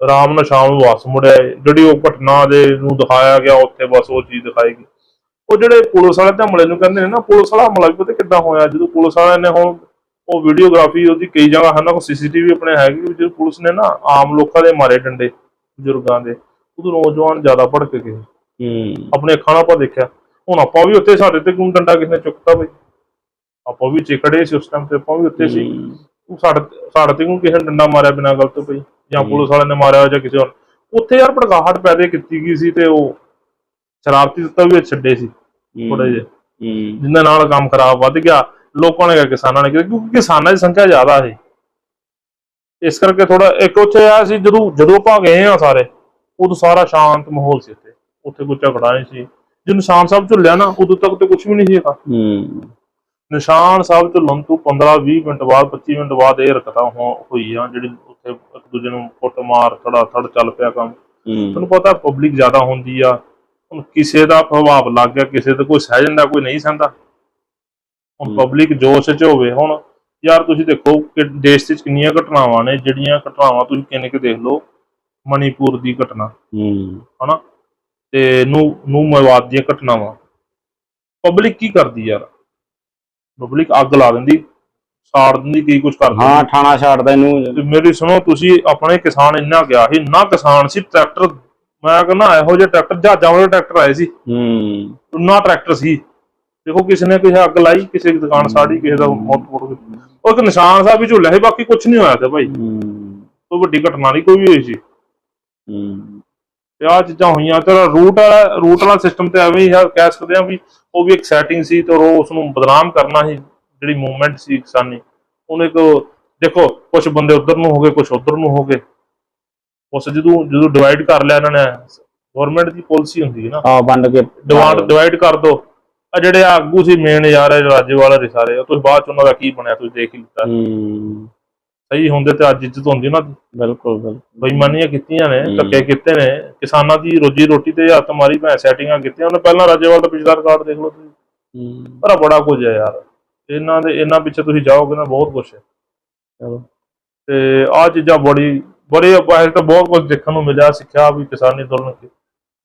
B: ਰਾਮ ਨਾਲ ਸ਼ਾਮ ਨੂੰ ਵਾਪਸ ਮੁੜਿਆ ਸੀ। ਜਿਹੜੀ ਉਹ ਘਟਨਾ ਦੇ ਨੂੰ ਦਿਖਾਇਆ ਗਿਆ ਉੱਥੇ ਬਸ ਉਹ ਚੀਜ਼ ਦਿਖਾਈ ਗਈ। ਉਹ ਜਿਹੜੇ ਪੁਲਿਸ ਵਾਲੇ ਤੇ ਹਮਲੇ ਨੂੰ ਕਹਿੰਦੇ ਨੇ ਨਾ ਪੁਲਿਸ ਵਾਲਾ ਹਮਲਾ ਵੀ ਪਤਾ ਕਿੱਦਾਂ ਹੋਇਆ? ਜਦੋਂ ਪੁਲਿਸ ਵਾਲਿਆਂ ਨੇ ਹੁਣ ਉਹ ਵੀਡੀਓਗ੍ਰਾਫੀ ਉਹਦੀ ਕਈ ਜਗ੍ਹਾ ਹਨ ਕੋ ਸੀਸੀਟੀਵੀ ਆਪਣੇ ਹੈਗੇ ਵੀ ਜਦੋਂ ਪੁਲਿਸ ਨੇ ਨਾ ਆਮ ਲੋਕਾਂ ਦੇ ਮਾਰੇ ਡੰਡੇ ਬਜ਼ੁਰਗਾਂ ਦੇ ਉਦੋਂ ਨੌਜਵਾਨ ਜ਼ਿਆਦਾ ਭੜਕ ਗਏ।
A: ਹੂੰ।
B: ਆਪਣੇ ਅੱਖਾਂ ਨਾਲ ਆਪਾਂ ਦੇਖਿਆ। ਹੁਣ ਆਪਾਂ ਵੀ ਉੱਥੇ ਸਾਡੇ ਤੇ ਕਿਉਂ ਡੰਡਾ ਕਿਸ ਨੇ ਚੁੱਕਤਾ ਬਈ। ਆਪਾਂ ਵੀ ਚਿਕੜੇ ਸੀ ਉਸ ਟਾਈਮ ਤੇ ਆਪਾਂ ਵੀ ਉੱਥੇ ਸੀ। ਉਹ ਸਾਡੇ ਸਾਡੇ ਤੇ ਕਿਉਂ ਕਿਸੇ ਨੇ ਡੰਡਾ ਮਾਰਿਆ ਬਿਨਾਂ ਗਲਤ ਤੋਂ ਪਈ ਜਾਂ ਪੁਲਿਸ ਵਾਲਿਆਂ ਨੇ ਮਾਰਿਆ ਜਾਂ ਕਿਸੇ ਹੋਰ। ਉੱਥੇ ਯਾਰ ਭੜਕਾਹਟ ਪੈਦੇ ਕੀਤੀ ਗਈ ਸੀ ਤੇ ਉਹ ਸ਼ਰਾਰਤੀ ਤੱਤਾਂ ਵੀ ਛੱਡੇ ਸੀ। ਥੋੜੇ ਜਿਹੇ।
A: ਹੂੰ।
B: ਜਿੰਨਾਂ ਨਾਲ ਕੰਮ ਖਰਾਬ ਵੱਧ ਗਿਆ ਲੋਕਾਂ ਨੇ ਕਿਹਾ ਕਿਸਾਨਾਂ ਨੇ ਕਿਹਾ ਕਿਉਂਕਿ ਕਿਸਾਨਾਂ ਦੀ ਸੰਖਿਆ ਜ਼ਿਆਦਾ ਸੀ। ਇਸ ਕਰਕੇ ਥੋੜਾ ਇੱਕ ਉੱਥੇ ਆ ਸੀ ਜਦੋਂ ਜਦੋਂ ਆਪਾਂ ਗਏ ਆ ਸਾਰੇ ਉਦੋਂ ਸਾਰਾ ਸ਼ਾਂਤ ਮਾਹੌਲ ਸੀ ਉੱਥੇ ਉੱਥੇ ਕੋਈ ਝਗੜਾ ਨਹੀਂ ਸੀ। ਜਦੋਂ ਨਿਸ਼ਾਨ ਸਾਹਿਬ ਝੁੱਲਿਆ ਨਾ ਉਦੋਂ ਤੱਕ ਤੇ ਕੁਝ ਵੀ ਨਹੀਂ ਸੀਗਾ
A: ਹੂੰ।
B: ਨਿਸ਼ਾਨ ਸਾਹਿਬ ਝੁੱਲਣ ਤੋਂ 15 20 ਮਿੰਟ ਬਾਅਦ 25 ਮਿੰਟ ਬਾਅਦ ਇਹ ਹਰਕਤਾਂ ਹੋ- ਹੋਈ ਆ ਜਿਹੜੀ ਉੱਥੇ ਇੱਕ ਦੂਜੇ ਨੂੰ ਕੁੱਟ ਮਾਰ ਥੜਾ ਥੜ ਚੱਲ ਪਿਆ ਕੰਮ। ਤੁਹਾਨੂੰ ਪਤਾ ਪਬਲਿਕ ਜ਼ਿਆਦਾ ਹੁੰਦੀ ਆ। ਹੁਣ ਕਿਸੇ ਦਾ ਪ੍ਰਭਾਵ ਲੱਗ ਗਿਆ ਕਿਸੇ ਤੇ ਕੋਈ ਸਹਿ ਜਾਂਦਾ ਕੋਈ ਨਹੀਂ ਸਹਿੰਦਾ। ਹੁਣ। ਪਬਲਿਕ ਜੋਸ਼ 'ਚ ਹੋਵੇ ਹੁਣ ਯਾਰ ਤੁਸੀਂ ਦੇਖੋ ਕਿ ਦੇਸ਼ 'ਚ ਕਿੰਨੀਆਂ ਘਟਨਾਵਾਂ ਨੇ ਜਿਹੜੀਆਂ ਘਟਨਾਵਾਂ ਤੁਸੀਂ ਕਿੰਨੇ ਕਿ ਦੇਖ ਲਓ ਮਣੀਪੁਰ ਦੀ ਘਟਨਾ।
A: ਹੂੰ।
B: ਹਨਾ? ਤੇ ਨੂੰ ਨੂੰ ਮਵਾਦ ਦੀਆਂ ਘਟਨਾਵਾਂ। ਪਬਲਿਕ ਕੀ ਕਰਦੀ ਯਾਰ? ਪਬਲਿਕ ਅੱਗ ਲਾ ਦਿੰਦੀ ਸਾੜ ਦਿੰਦੀ ਕੀ ਕੁਝ ਕਰ
A: ਹਾਂ ਥਾਣਾ ਛੱਡਦਾ ਇਹਨੂੰ।
B: ਮੇਰੀ ਸੁਣੋ ਤੁਸੀਂ ਆਪਣੇ ਕਿਸਾਨ ਇੰਨਾ ਗਿਆ ਸੀ ਨਾ ਕਿਸਾਨ ਸੀ ਟਰੈਕਟਰ ਮੈਂ ਕਹਿੰਦਾ ਇਹੋ ਜਿਹੇ ਟਰੈਕਟਰ ਜਹਾਜ਼ਾਂ ਵਾਲੇ ਟਰੈਕਟਰ ਆਏ ਸੀ।
A: ਹੂੰ।
B: ਨਾ ਟਰੈਕਟਰ ਸੀ। ਦੇਖੋ ਕਿਸੇ ਨੇ ਕਿਸੇ ਅੱਗ ਲਾਈ ਕਿਸੇ ਦੀ ਦੁਕਾਨ ਸਾੜੀ ਕਿਸੇ ਦਾ ਮੋਟ ਮੋਟ ਉਹ ਇੱਕ ਨਿਸ਼ਾਨ ਸਾਹਿਬ ਵੀ ਝੁੱਲਿਆ ਸੀ ਬਾਕੀ ਕੁਝ ਨਹੀਂ ਹੋਇਆ ਤੇ ਭਾਈ।
A: ਹੂੰ।
B: ਕੋਈ ਵੱਡੀ ਘਟਨਾ ਨਹੀਂ ਕੋਈ ਵੀ ਹੋਈ ਸੀ।
A: ਹੂੰ।
B: ਤੇ ਆ ਚੀਜ਼ਾਂ ਹੋਈਆਂ ਤੇ ਰੂਟ ਵਾਲਾ ਰੂਟ ਵਾਲਾ ਸਿਸਟਮ ਤੇ ਐਵੇਂ ਹੀ ਕਹਿ ਸਕਦੇ ਆ ਵੀ ਉਹ ਵੀ ਇੱਕ ਸੈਟਿੰਗ ਸੀ ਤੇ ਉਹ ਉਸ ਨੂੰ ਬਦਨਾਮ ਕਰਨਾ ਸੀ ਜਿਹੜੀ ਮੂਵਮੈਂਟ ਸੀ ਕਿਸਾਨੀ। ਉਹਨੇ ਇੱਕ ਦੇਖੋ ਕੁਝ ਬੰਦੇ ਉਧਰ ਨੂੰ ਹੋ ਗਏ ਕੁਝ ਉਧਰ ਨੂੰ ਹੋ ਗਏ। ਉਸ ਜਦੋਂ ਜਦੋਂ ਡਿਵਾਈਡ ਕਰ ਲਿਆ ਇਹਨਾਂ ਨੇ ਗਵਰਨਮੈਂਟ ਦੀ ਪਾਲਿਸੀ ਹੁੰਦੀ ਹੈ ਨਾ।
A: ਆ ਵੰਡ ਕੇ
B: ਡਿਵਾਈਡ ਡਿਵਾਈਡ ਕਰ ਦੋ। ਆ ਜਿਹੜੇ ਆਗੂ ਸੀ ਮੇਨ ਯਾਰ ਰਾਜੇਵਾਲਾ ਦੇ ਸਾਰੇ ਉਹ ਤੁਸੀਂ ਬਾਅਦ ਚ ਉਹਨਾਂ ਦਾ ਕੀ ਬਣਿਆ ਤੁਸੀਂ ਦੇਖ ਹੀ ਲਿੱਤਾ।
A: ਹੂੰ।
B: ਸਹੀ ਹੁੰਦੇ ਤੇ ਅੱਜ ਇੱਜ਼ਤ ਹੁੰਦੀ ਉਹਨਾਂ ਦੀ
A: ਬਿਲਕੁਲ ਬਿਲਕੁਲ।
B: ਬੇਈਮਾਨੀਆਂ ਕੀਤੀਆਂ ਨੇ
A: ਹੂੰ।
B: ਧੱਕੇ ਕੀਤੇ ਨੇ ਕਿਸਾਨਾਂ ਦੀ ਰੋਜੀ ਰੋਟੀ ਤੇ ਹੱਥ ਮਾਰੀ ਭੈ ਸੈਟਿੰਗਾਂ ਕੀਤੀਆਂ ਉਹਨੇ ਪਹਿਲਾਂ ਰਾਜੇਵਾਲ ਦਾ ਪਿਛਲਾ ਰਿਕਾਰਡ ਦੇਖ ਲਓ ਤੁਸੀਂ।
A: ਹੂੰ।
B: ਪਰ ਬੜਾ ਕੁਝ ਹੈ ਯਾਰ। ਇਹਨਾਂ ਦੇ ਇਹਨਾਂ ਪਿੱਛੇ ਤੁਸੀਂ ਜਾਓਗੇ ਨਾ ਬਹੁਤ ਕੁਝ ਹੈ।
A: ਚਲੋ।
B: ਤੇ ਆ ਚੀਜ਼ਾਂ ਬੜੀ ਬੜੇ ਆਪਾਂ ਤਾਂ ਬਹੁਤ ਕੁਝ ਦੇਖਣ ਨੂੰ ਮਿਲਿਆ ਸਿੱਖਿਆ ਵੀ ਕਿਸਾਨੀ ਅੰਦੋਲਨ ਕੀ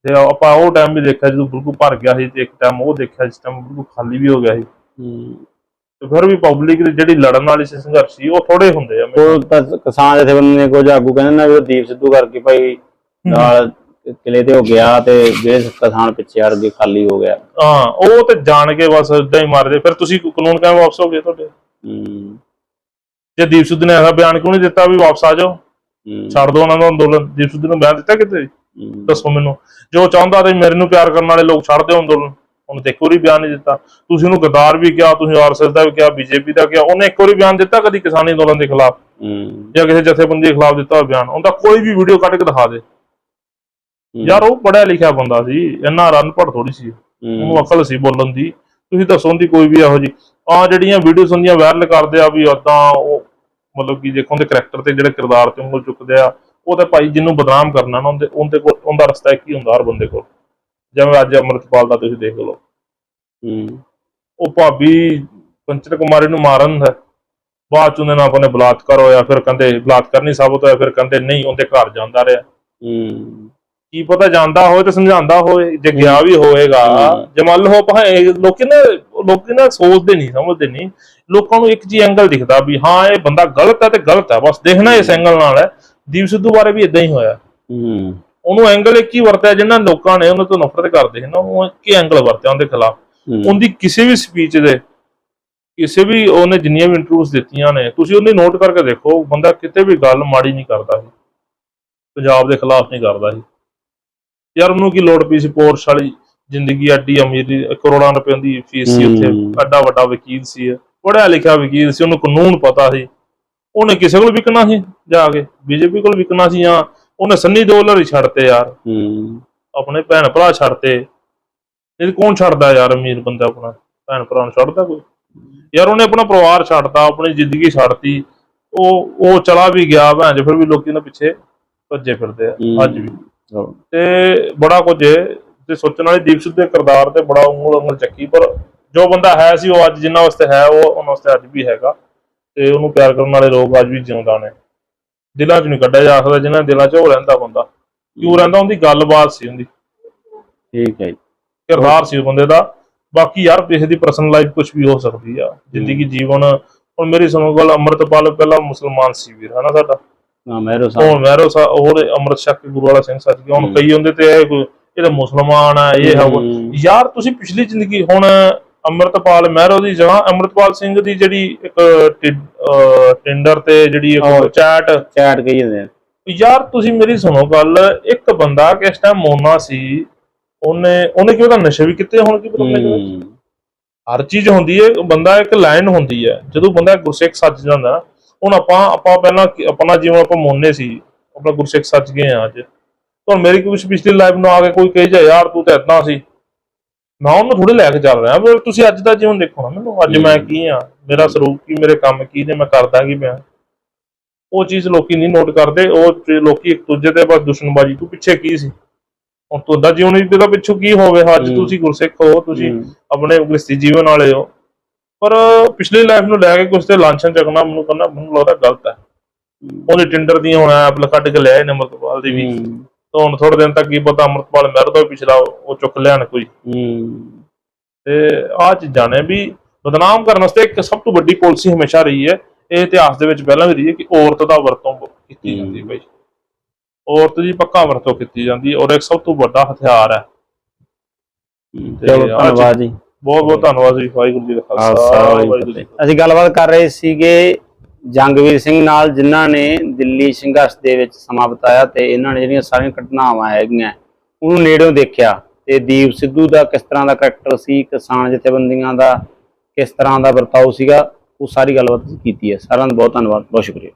B: ਤੇ ਆਪਾਂ ਉਹ ਟਾਈਮ ਵੀ ਦੇਖਿਆ ਜਦੋਂ ਬਿਲਕੁਲ ਭਰ ਗਿਆ ਸੀ ਤੇ ਇੱਕ ਟਾਈਮ ਉਹ ਦੇਖਿਆ ਜਿਸ ਟਾਈਮ ਬਿਲਕੁਲ ਖਾਲੀ ਵੀ ਹੋ ਗਿਆ ਸੀ।
A: ਹੂੰ
B: ਤੇ ਫਿਰ ਵੀ ਪਬਲਿਕ ਦੀ ਜਿਹੜੀ ਲੜਨ ਵਾਲੀ ਸੀ ਸੰਘਰਸ਼ ਸੀ ਉਹ ਥੋੜੇ ਹੁੰਦੇ ਆ।
A: ਉਹ ਤਾਂ ਕਿਸਾਨ ਜਥੇਬੰਦੀ ਨੇ ਕੁਝ ਆਗੂ ਕਹਿੰਦੇ ਨੇ ਵੀ ਦੀਪ ਸਿੱਧੂ ਕਰਕੇ ਭਾਈ ਨਾਲ ਕਿਲੇ ਤੇ ਹੋ ਗਿਆ ਤੇ ਜਿਹੜੇ ਕਿਸਾਨ ਪਿੱਛੇ ਹਟ ਗਏ ਖਾਲੀ ਹੋ ਗਿਆ।
B: ਹਾਂ ਉਹ ਤੇ ਜਾਣ ਕੇ ਬਸ ਇਦਾਂ ਹੀ ਮਾਰਦੇ। ਫਿਰ ਤੁਸੀਂ ਕਾਨੂੰਨ ਕਿਵੇਂ ਵਾਪਸ ਹੋ ਗਏ ਤੁਹਾਡੇ?
A: ਹੂੰ।
B: ਜੇ ਦੀਪ ਸਿੱਧੂ ਨੇ ਐਸਾ ਬਿਆਨ ਕਿਉਂ ਨਹੀਂ ਦਿੱਤਾ ਵੀ ਵਾਪਸ ਆ ਜਾਓ? ਛੱਡ ਦਿਓ ਉਹਨਾਂ ਦਾ ਅੰਦੋਲਨ ਦੀਪ ਸਿੱਧੂ ਨੇ ਬਿਆਨ ਦਿੱਤਾ ਕਿਤੇ ਦੱਸੋ ਮੈਨੂੰ। ਜੋ ਚਾਹੁੰਦਾ ਤੇ ਮੇਰੇ ਨੂੰ ਪਿਆਰ ਕਰਨ ਵਾਲੇ ਲੋਕ ਛੱਡ ਦਿਓ ਅੰਦੋਲਨ। ਉਹਨੇ ਤੇ ਵਾਰੀ ਬਿਆਨ ਨਹੀਂ ਦਿੱਤਾ। ਤੁਸੀਂ ਉਹਨੂੰ ਗਦਾਰ ਵੀ ਕਿਹਾ ਤੁਸੀਂ ਆਰਐਸਐਸ ਦਾ ਵੀ ਕਿਹਾ ਬੀਜੇਪੀ ਦਾ ਕਿਹਾ ਉਹਨੇ ਇੱਕ ਵਾਰੀ ਬਿਆਨ ਦਿੱਤਾ ਕਦੀ ਕਿਸਾਨੀ ਅੰਦੋਲਨ ਦੇ ਖਿਲਾਫ। ਜਾਂ ਕਿਸੇ ਜਥੇਬੰਦੀ ਦੇ ਖਿਲਾਫ ਦਿੱਤਾ ਹੋਇਆ ਬਿਆਨ। ਉਹਦਾ ਕੋਈ ਵੀ ਵੀਡੀਓ ਕੱਢ ਕੇ ਦਿਖਾ ਦੇ। ਯਾਰ ਉਹ ਪੜਿਆ ਲਿਖਿਆ ਬੰਦਾ ਸੀ। ਇੰਨਾ ਰਨਪੜ ਥੋੜੀ ਸੀ। ਉਹਨੂੰ ਅਕਲ ਸੀ ਬੋਲਣ ਦੀ। ਤੁਸੀਂ ਦੱਸੋ ਉਹਦੀ ਕੋਈ ਵੀ ਇਹੋ ਜੀ ਆ ਜਿਹੜੀਆਂ ਵੀਡੀਓਜ਼ ਹੁੰਦੀਆਂ ਵਾਇਰਲ ਕਰਦੇ ਆ ਵੀ ਉਦਾਂ ਉਹ ਮਤਲਬ ਕਿ ਦੇਖੋ ਉਹਦੇ ਕਰੈਕਟਰ ਤੇ ਜਿਹੜੇ ਕਿਰਦਾਰ ਤੇ ਉਂਗਲ ਚੁੱਕਦੇ ਆ ਉਹ ਤੇ ਭਾਈ ਜਿਹਨੂੰ ਬਦਨਾਮ ਕਰਨਾ ਨਾ ਉਹਦੇ ਉਹਦੇ ਕੋਲ ਉਹਦਾ ਰਸਤਾ ਹੀ ਹੁੰਦਾ ਹਰ ਬੰਦੇ ਕੋਲ। ਜਿਵੇਂ ਅੱਜ ਅੰਮ੍ਰਿਤਪਾਲ ਦਾ ਤੁਸੀਂ ਦੇਖ ਲਓ।
A: ਹੂੰ,
B: ਉਹ ਭਾਬੀ ਕੰਚਨ ਕੁਮਾਰੀ ਨੂੰ ਮਾਰਨ ਦਾ ਬਾਅਦ ਚ ਉਹਦੇ ਨਾਲ ਆਪਣੇ ਬਲਾਤਕਾਰ ਹੋਇਆ ਫਿਰ ਕਹਿੰਦੇ ਬਲਾਤਕਾਰ ਨਹੀਂ ਸਾਬਤ ਹੋਇਆ ਫਿਰ ਕਹਿੰਦੇ ਨਹੀਂ ਉਹਦੇ ਘਰ ਜਾਂਦਾ ਰਿਹਾ।
A: ਹੂੰ,
B: ਕੀ ਪਤਾ ਜਾਂਦਾ ਹੋਵੇ ਤੇ ਸਮਝਾਉਂਦਾ ਹੋਵੇ ਜੇ ਗਿਆ ਵੀ ਹੋਵੇਗਾ। ਜੇ ਮੰਨ ਲਓ ਭਾਵੇਂ ਲੋਕੀ ਨਾ ਲੋਕੀ ਨਾ ਸੋਚਦੇ ਨਹੀਂ ਸਮਝਦੇ ਨਹੀਂ। ਲੋਕਾਂ ਨੂੰ ਇੱਕ ਜੀ ਐਂਗਲ ਦਿਖਦਾ ਵੀ ਹਾਂ ਇਹ ਬੰਦਾ ਗਲਤ ਹੈ ਤੇ ਗਲਤ ਹੈ। ਬਸ ਦੇਖਣਾ ਇਸ ਐਂਗਲ ਨਾਲ ਹੈ। ਦੀਪ ਸਿੱਧੂ ਬਾਰੇ ਵੀ ਇਦਾਂ ਹੀ ਹੋਇਆ।
A: ਹੂੰ,
B: ਉਹਨੂੰ ਐਂਗਲ ਇੱਕ ਹੀ ਵਰਤਿਆ ਜਿਨ੍ਹਾਂ ਲੋਕਾਂ ਨੇ ਉਹਨਾਂ ਤੋਂ ਨਫ਼ਰਤ ਕਰਦੇ ਸੀ ਨਾ ਉਹ ਇੱਕ ਹੀ ਐਂਗਲ ਵਰਤਿਆ ਉਹਦੇ ਖਿਲਾਫ। ਉਹਦੀ ਕਿਸੇ ਵੀ ਸਪੀਚ ਦੇ ਕਿਸੇ ਵੀ ਉਹਨੇ ਜਿੰਨੀਆਂ ਵੀ ਇੰਟਰਵਿਊਜ਼ ਦਿੱਤੀਆਂ ਨੇ ਤੁਸੀਂ ਉਹਨੇ ਨੋਟ ਕਰਕੇ ਦੇਖੋ ਬੰਦਾ ਕਿਤੇ ਵੀ ਗੱਲ ਮਾੜੀ ਨਹੀਂ ਕਰਦਾ ਸੀ। ਪੰਜਾਬ ਦੇ ਖਿਲਾਫ ਨਹੀਂ ਕਰਦਾ ਸੀ। ਯਾਰ ਉਹਨੂੰ ਕੀ ਲੋੜ ਪਈ ਸੀ ਪੋਰਸ਼ ਵਾਲੀ ਜ਼ਿੰਦਗੀ ਐਡੀ ਅਮੀਰੀ ਕਰੋੜਾਂ ਰੁਪਏ ਦੀ ਫੀਸ ਸੀ ਉੱਥੇ। ਐਡਾ ਵੱਡਾ ਵਕੀਲ ਸੀ ਇਹ, ਪੜ੍ਹਿਆ ਲਿਖਿਆ ਵਕੀਲ ਸੀ ਉਹਨੂੰ ਕਾਨੂੰਨ ਪਤਾ ਸੀ। ਉਹਨੇ ਕਿਸੇ ਕੋਲ ਵਿਕਣਾ ਸੀ ਜਾ ਕੇ? ਬੀਜੇਪੀ ਕੋਲ ਵਿਕਣਾ ਸੀ ਜਾਂ ਉਹਨੇ ਸੰਨੀ ਦਿਓਲ ਹੀ ਛੱਡਤੇ ਯਾਰ। ਆਪਣੇ ਭੈਣ ਭਰਾ ਛੱਡਤੇ। ਇਹ ਕੌਣ ਛੱਡਦਾ ਯਾਰ ਅਮੀਰ ਬੰਦਾ ਆਪਣਾ? ਭੈਣ ਭਰਾ ਨੂੰ ਛੱਡਦਾ ਕੋਈ? ਯਾਰ ਉਹਨੇ ਆਪਣਾ ਪਰਿਵਾਰ ਛੱਡਤਾ ਆਪਣੀ ਜ਼ਿੰਦਗੀ ਛੱਡਤੀ। ਉਹ ਉਹ ਚਲਾ ਵੀ ਗਿਆ ਭੈਣ ਚ ਫਿਰ ਵੀ ਲੋਕੀ ਉਹਨਾਂ ਪਿੱਛੇ ਭੱਜੇ ਫਿਰਦੇ ਆ। ਅੱਜ ਵੀ। ਤੇ ਬੜਾ ਕੁਝ ਹੈ। ਤੇ ਸੋਚਣ ਵਾਲੀ ਦੀਪ ਸਿੱਧੂ ਦੇ ਕਿਰਦਾਰ ਤੇ ਬੜਾ ਉਂਗਲ ਉਂਗਲ ਚੱਕੀ ਪਰ ਜੋ ਬੰਦਾ ਹੈ ਸੀ ਉਹ ਅੱਜ ਜਿੰਨਾ ਵਾਸਤੇ ਹੈ ਉਹ ਉਹਨਾਂ ਵਾਸਤੇ ਅੱਜ ਵੀ ਹੈਗਾ। ਤੇ ਉਹਨੂੰ ਪਿਆਰ ਕਰਨ ਵਾਲੇ ਲੋਕ ਅੱਜ ਵੀ ਜਿਉਂਦਾ ਨੇ। ਦਿਲਾਂ 'ਚ ਨਹੀਂ ਕੱਢਿਆ ਜਾ ਸਕਦਾ ਜਿਨ੍ਹਾਂ ਦਿਲਾਂ 'ਚ ਉਹ ਰਹਿੰਦਾ ਬੰਦਾ। ਕਿਉਂ ਰਹਿੰਦਾ ਉਹਦੀ ਗੱਲਬਾਤ ਸੀ ਉਹਦੀ।
A: ਠੀਕ ਹੈ ਜੀ।
B: ਕਿਰਦਾਰ ਸੀ ਉਹ ਬੰਦੇ ਦਾ। ਬਾਕੀ ਯਾਰ ਕਿਸੇ ਦੀ ਪਰਸਨਲ ਲਾਈਫ ਕੁਝ ਵੀ ਹੋ ਸਕਦੀ ਆ। ਜ਼ਿੰਦਗੀ ਜੀਵਨ ਹੁਣ ਮੇਰੀ ਸੁਣੋ ਗੱਲ ਅੰਮ੍ਰਿਤਪਾਲ ਪਹਿਲਾਂ ਮੁਸਲਮਾਨ ਸੀ ਵੀਰ ਹਨਾ ਸਾਡਾ?
A: ਨਾ ਮਹਿਰੋ ਸਾਹਿਬ।
B: ਹੁਣ ਮਹਿਰੋ ਸਾ ਹੋਰ ਅੰਮ੍ਰਿਤ ਛਕ ਕੇ ਗੁਰੂ ਵਾਲਾ ਸਿੰਘ ਸੱਚ ਗਿਆ ਹੁਣ
A: ਹੂੰ।
B: ਕਈ ਹੁੰਦੇ ਤੇ ਇਹ ਕੋਈ- ਇਹ ਤਾਂ ਮੁਸਲਮਾਨ ਆ ਇਹ ਹੈ।
A: ਹੂੰ,
B: ਯਾਰ ਤੁਸੀਂ ਪਿਛਲੀ ਜ਼ਿੰਦਗੀ ਹੁਣ ਅੰਮ੍ਰਿਤਪਾਲ ਮਹਿਰੋ ਦੀ ਜਗ੍ਹਾ ਅੰਮ੍ਰਿਤਪਾਲ ਸਿੰਘ ਦੀ ਜਿਹੜੀ ਇੱਕ ਟਿੰਡਰ ਤੇ ਜਿਹੜੀ ਇੱਕ ਚੈਟ
A: ਚੈਟ ਕਹੀ ਜਾਂਦੇ ਆ।
B: ਯਾਰ ਤੁਸੀਂ ਮੇਰੀ ਸੁਣੋ ਗੱਲ ਇੱਕ ਬੰਦਾ ਕਿਸ ਟਾਈਮ ਮੋਨਾ ਸੀ ਉਹਨੇ ਉਹਨੇ ਕੀ ਪਤਾ ਨਸ਼ੇ ਵੀ ਕੀਤੇ ਹੁਣ ਕੀ ਪਤਾ ਉਹਨੇ ਕਿਹੜੇ-
A: ਹੂੰ,
B: ਹਰ ਚੀਜ਼ ਹੁੰਦੀ ਹੈ ਬੰਦਾ ਇੱਕ ਲਾਈਨ ਹੁੰਦੀ ਹੈ। ਜਦੋਂ ਬੰਦਾ ਗੁਰਸਿੱਖ ਸੱਜ ਜਾਂਦਾ ਹੁਣ ਆਪਾਂ ਆਪਾਂ ਪਹਿਲਾਂ ਆਪਣਾ ਜਿਵੇਂ ਆਪਾਂ ਮੋਨੇ ਸੀ ਆਪਣਾ ਗੁਰਸਿੱਖ ਸੱਜ ਗਏ ਆ ਅੱਜ। ਹੁਣ ਮੇਰੀ ਕੁਝ ਪਿਛਲੀ ਲਾਈਫ ਨੂੰ ਆ ਕੇ ਕੋਈ ਕਹੇ ਜਾ ਯਾਰ ਤੂੰ ਤਾਂ ਇਦਾਂ ਸੀ। ਮੈਂ ਉਹਨੂੰ ਥੋੜੇ ਲੈ ਕੇ ਚੱਲ ਰਿਹਾ ਪਰ ਤੁਸੀਂ ਅੱਜ ਦਾ ਜੀਵਨ ਦੇਖੋ ਨਾ ਮੈਨੂੰ ਅੱਜ ਮੈਂ ਕੀ ਆ ਮੇਰਾ ਸਰੂਪ ਕੀ ਮੇਰੇ ਕੰਮ ਕੀ ਨੇ ਮੈਂ ਕਰਦਾ ਕੀ ਪਿਆ। ਉਹ ਚੀਜ਼ ਲੋਕੀ ਨਹੀਂ ਨੋਟ ਕਰਦੇ ਉਹ ਲੋਕੀ ਇੱਕ ਦੂਜੇ ਤੇ ਬਸ ਦੁਸ਼ਮਣਬਾਜ਼ੀ ਤੂੰ ਪਿੱਛੇ ਕੀ ਸੀ? ਹੁਣ ਤੁਹਾਡਾ ਜੀਵਨ ਵੀ ਤੇਰਾ ਪਿੱਛੋਂ ਕੀ ਹੋਵੇ? ਅੱਜ। ਤੁਸੀਂ ਗੁਰਸਿੱਖ ਹੋ ਤੁਸੀਂ ਆਪਣੇ ਗ੍ਰਸਤੀ ਜੀਵਨ ਵਾਲੇ ਹੋ। ਪਰ ਪਿਛਲੀ ਲਾਈਫ ਨੂੰ ਲੈ ਕੇ ਕੁਝ ਤੇ ਲਾਂਛਨ ਚੱਕਣਾ ਮੈਨੂੰ ਕਹਿੰਦਾ ਮੈਨੂੰ ਲੱਗਦਾ ਗਲਤ ਹੈ। ਉਹਦੇ ਟਿੰਡਰ ਦੀਆਂ ਹੁਣ ਐਪ ਕੱਢ ਕੇ ਲਿਆਏ ਨੇ ਅਮਰਤਪਾਲ ਦੀ ਵੀ। ਤਾਂ ਹੁਣ ਥੋੜੇ ਦਿਨ ਤੱਕ ਕੀ ਪਤਾ ਅਮਰਤਪਾਲ ਮਹਿਰ ਵੀ ਪਿਛਲਾ ਉਹ ਚੁੱਕ ਲੈਣ ਕੋਈ। ਤੇ ਆ ਚੀਜ਼ਾਂ ਨੇ ਵੀ ਬਦਨਾਮ ਕਰਨ ਵਾਸਤੇ ਇੱਕ ਸਭ ਤੋਂ ਵੱਡੀ ਪਾਲਿਸੀ ਹਮੇਸ਼ਾ ਰਹੀ ਹੈ। ਇਹ ਇਤਿਹਾਸ ਦੇ ਵਿੱਚ ਪਹਿਲਾਂ ਵੀ ਰਹੀ ਹੈ ਕਿ ਔਰਤ ਦਾ ਵਰਤੋਂ ਕੀਤੀ ਜਾਂਦੀ ਹੈ ਬਈ। ਔਰਤ ਦੀ ਪੱਕਾ ਵਰਤੋਂ ਕੀਤੀ ਜਾਂਦੀ ਹੈ ਔਰ ਇੱਕ ਸਭ ਤੋਂ ਵੱਡਾ ਹਥਿਆਰ ਹੈ। ਤੇ
A: ਚਲੋ ਧੰਨਵਾਦ ਜੀ।
B: ਬਹੁਤ ਬਹੁਤ ਧੰਨਵਾਦ ਜੀ ਵਾਹਿਗੁਰੂ ਜੀ ਦਾ
A: ਖਾਲਸਾ ਵਾਹਿਗੁਰੂ ਜੀ। ਅਸੀਂ ਗੱਲਬਾਤ ਕਰ ਰਹੇ ਸੀਗੇ ਜੰਗਵੀਰ ਸਿੰਘ ਨਾਲ ਜਿਨ੍ਹਾਂ ਨੇ ਦਿੱਲੀ ਸੰਘਰਸ਼ ਦੇ ਵਿੱਚ ਸਮਾਂ ਬਿਤਾਇਆ ਤੇ ਇਹਨਾਂ ਨੇ ਜਿਹੜੀਆਂ ਸਾਰੀਆਂ ਘਟਨਾਵਾਂ ਹੈਗੀਆਂ ਉਹਨੂੰ ਨੇੜਿਓਂ ਦੇਖਿਆ ਤੇ ਦੀਪ ਸਿੱਧੂ ਦਾ ਕਿਸ ਤਰ੍ਹਾਂ ਦਾ ਕਰੈਕਟਰ ਸੀ ਕਿਸਾਨ ਜਥੇਬੰਦੀਆਂ ਦਾ ਕਿਸ ਤਰ੍ਹਾਂ ਦਾ ਵਰਤਾਓ ਸੀਗਾ ਉਹ ਸਾਰੀ ਗੱਲਬਾਤ ਕੀਤੀ ਹੈ ਸਾਰਿਆਂ ਦਾ ਬਹੁਤ ਧੰਨਵਾਦ ਬਹੁਤ ਸ਼ੁਕਰੀਆ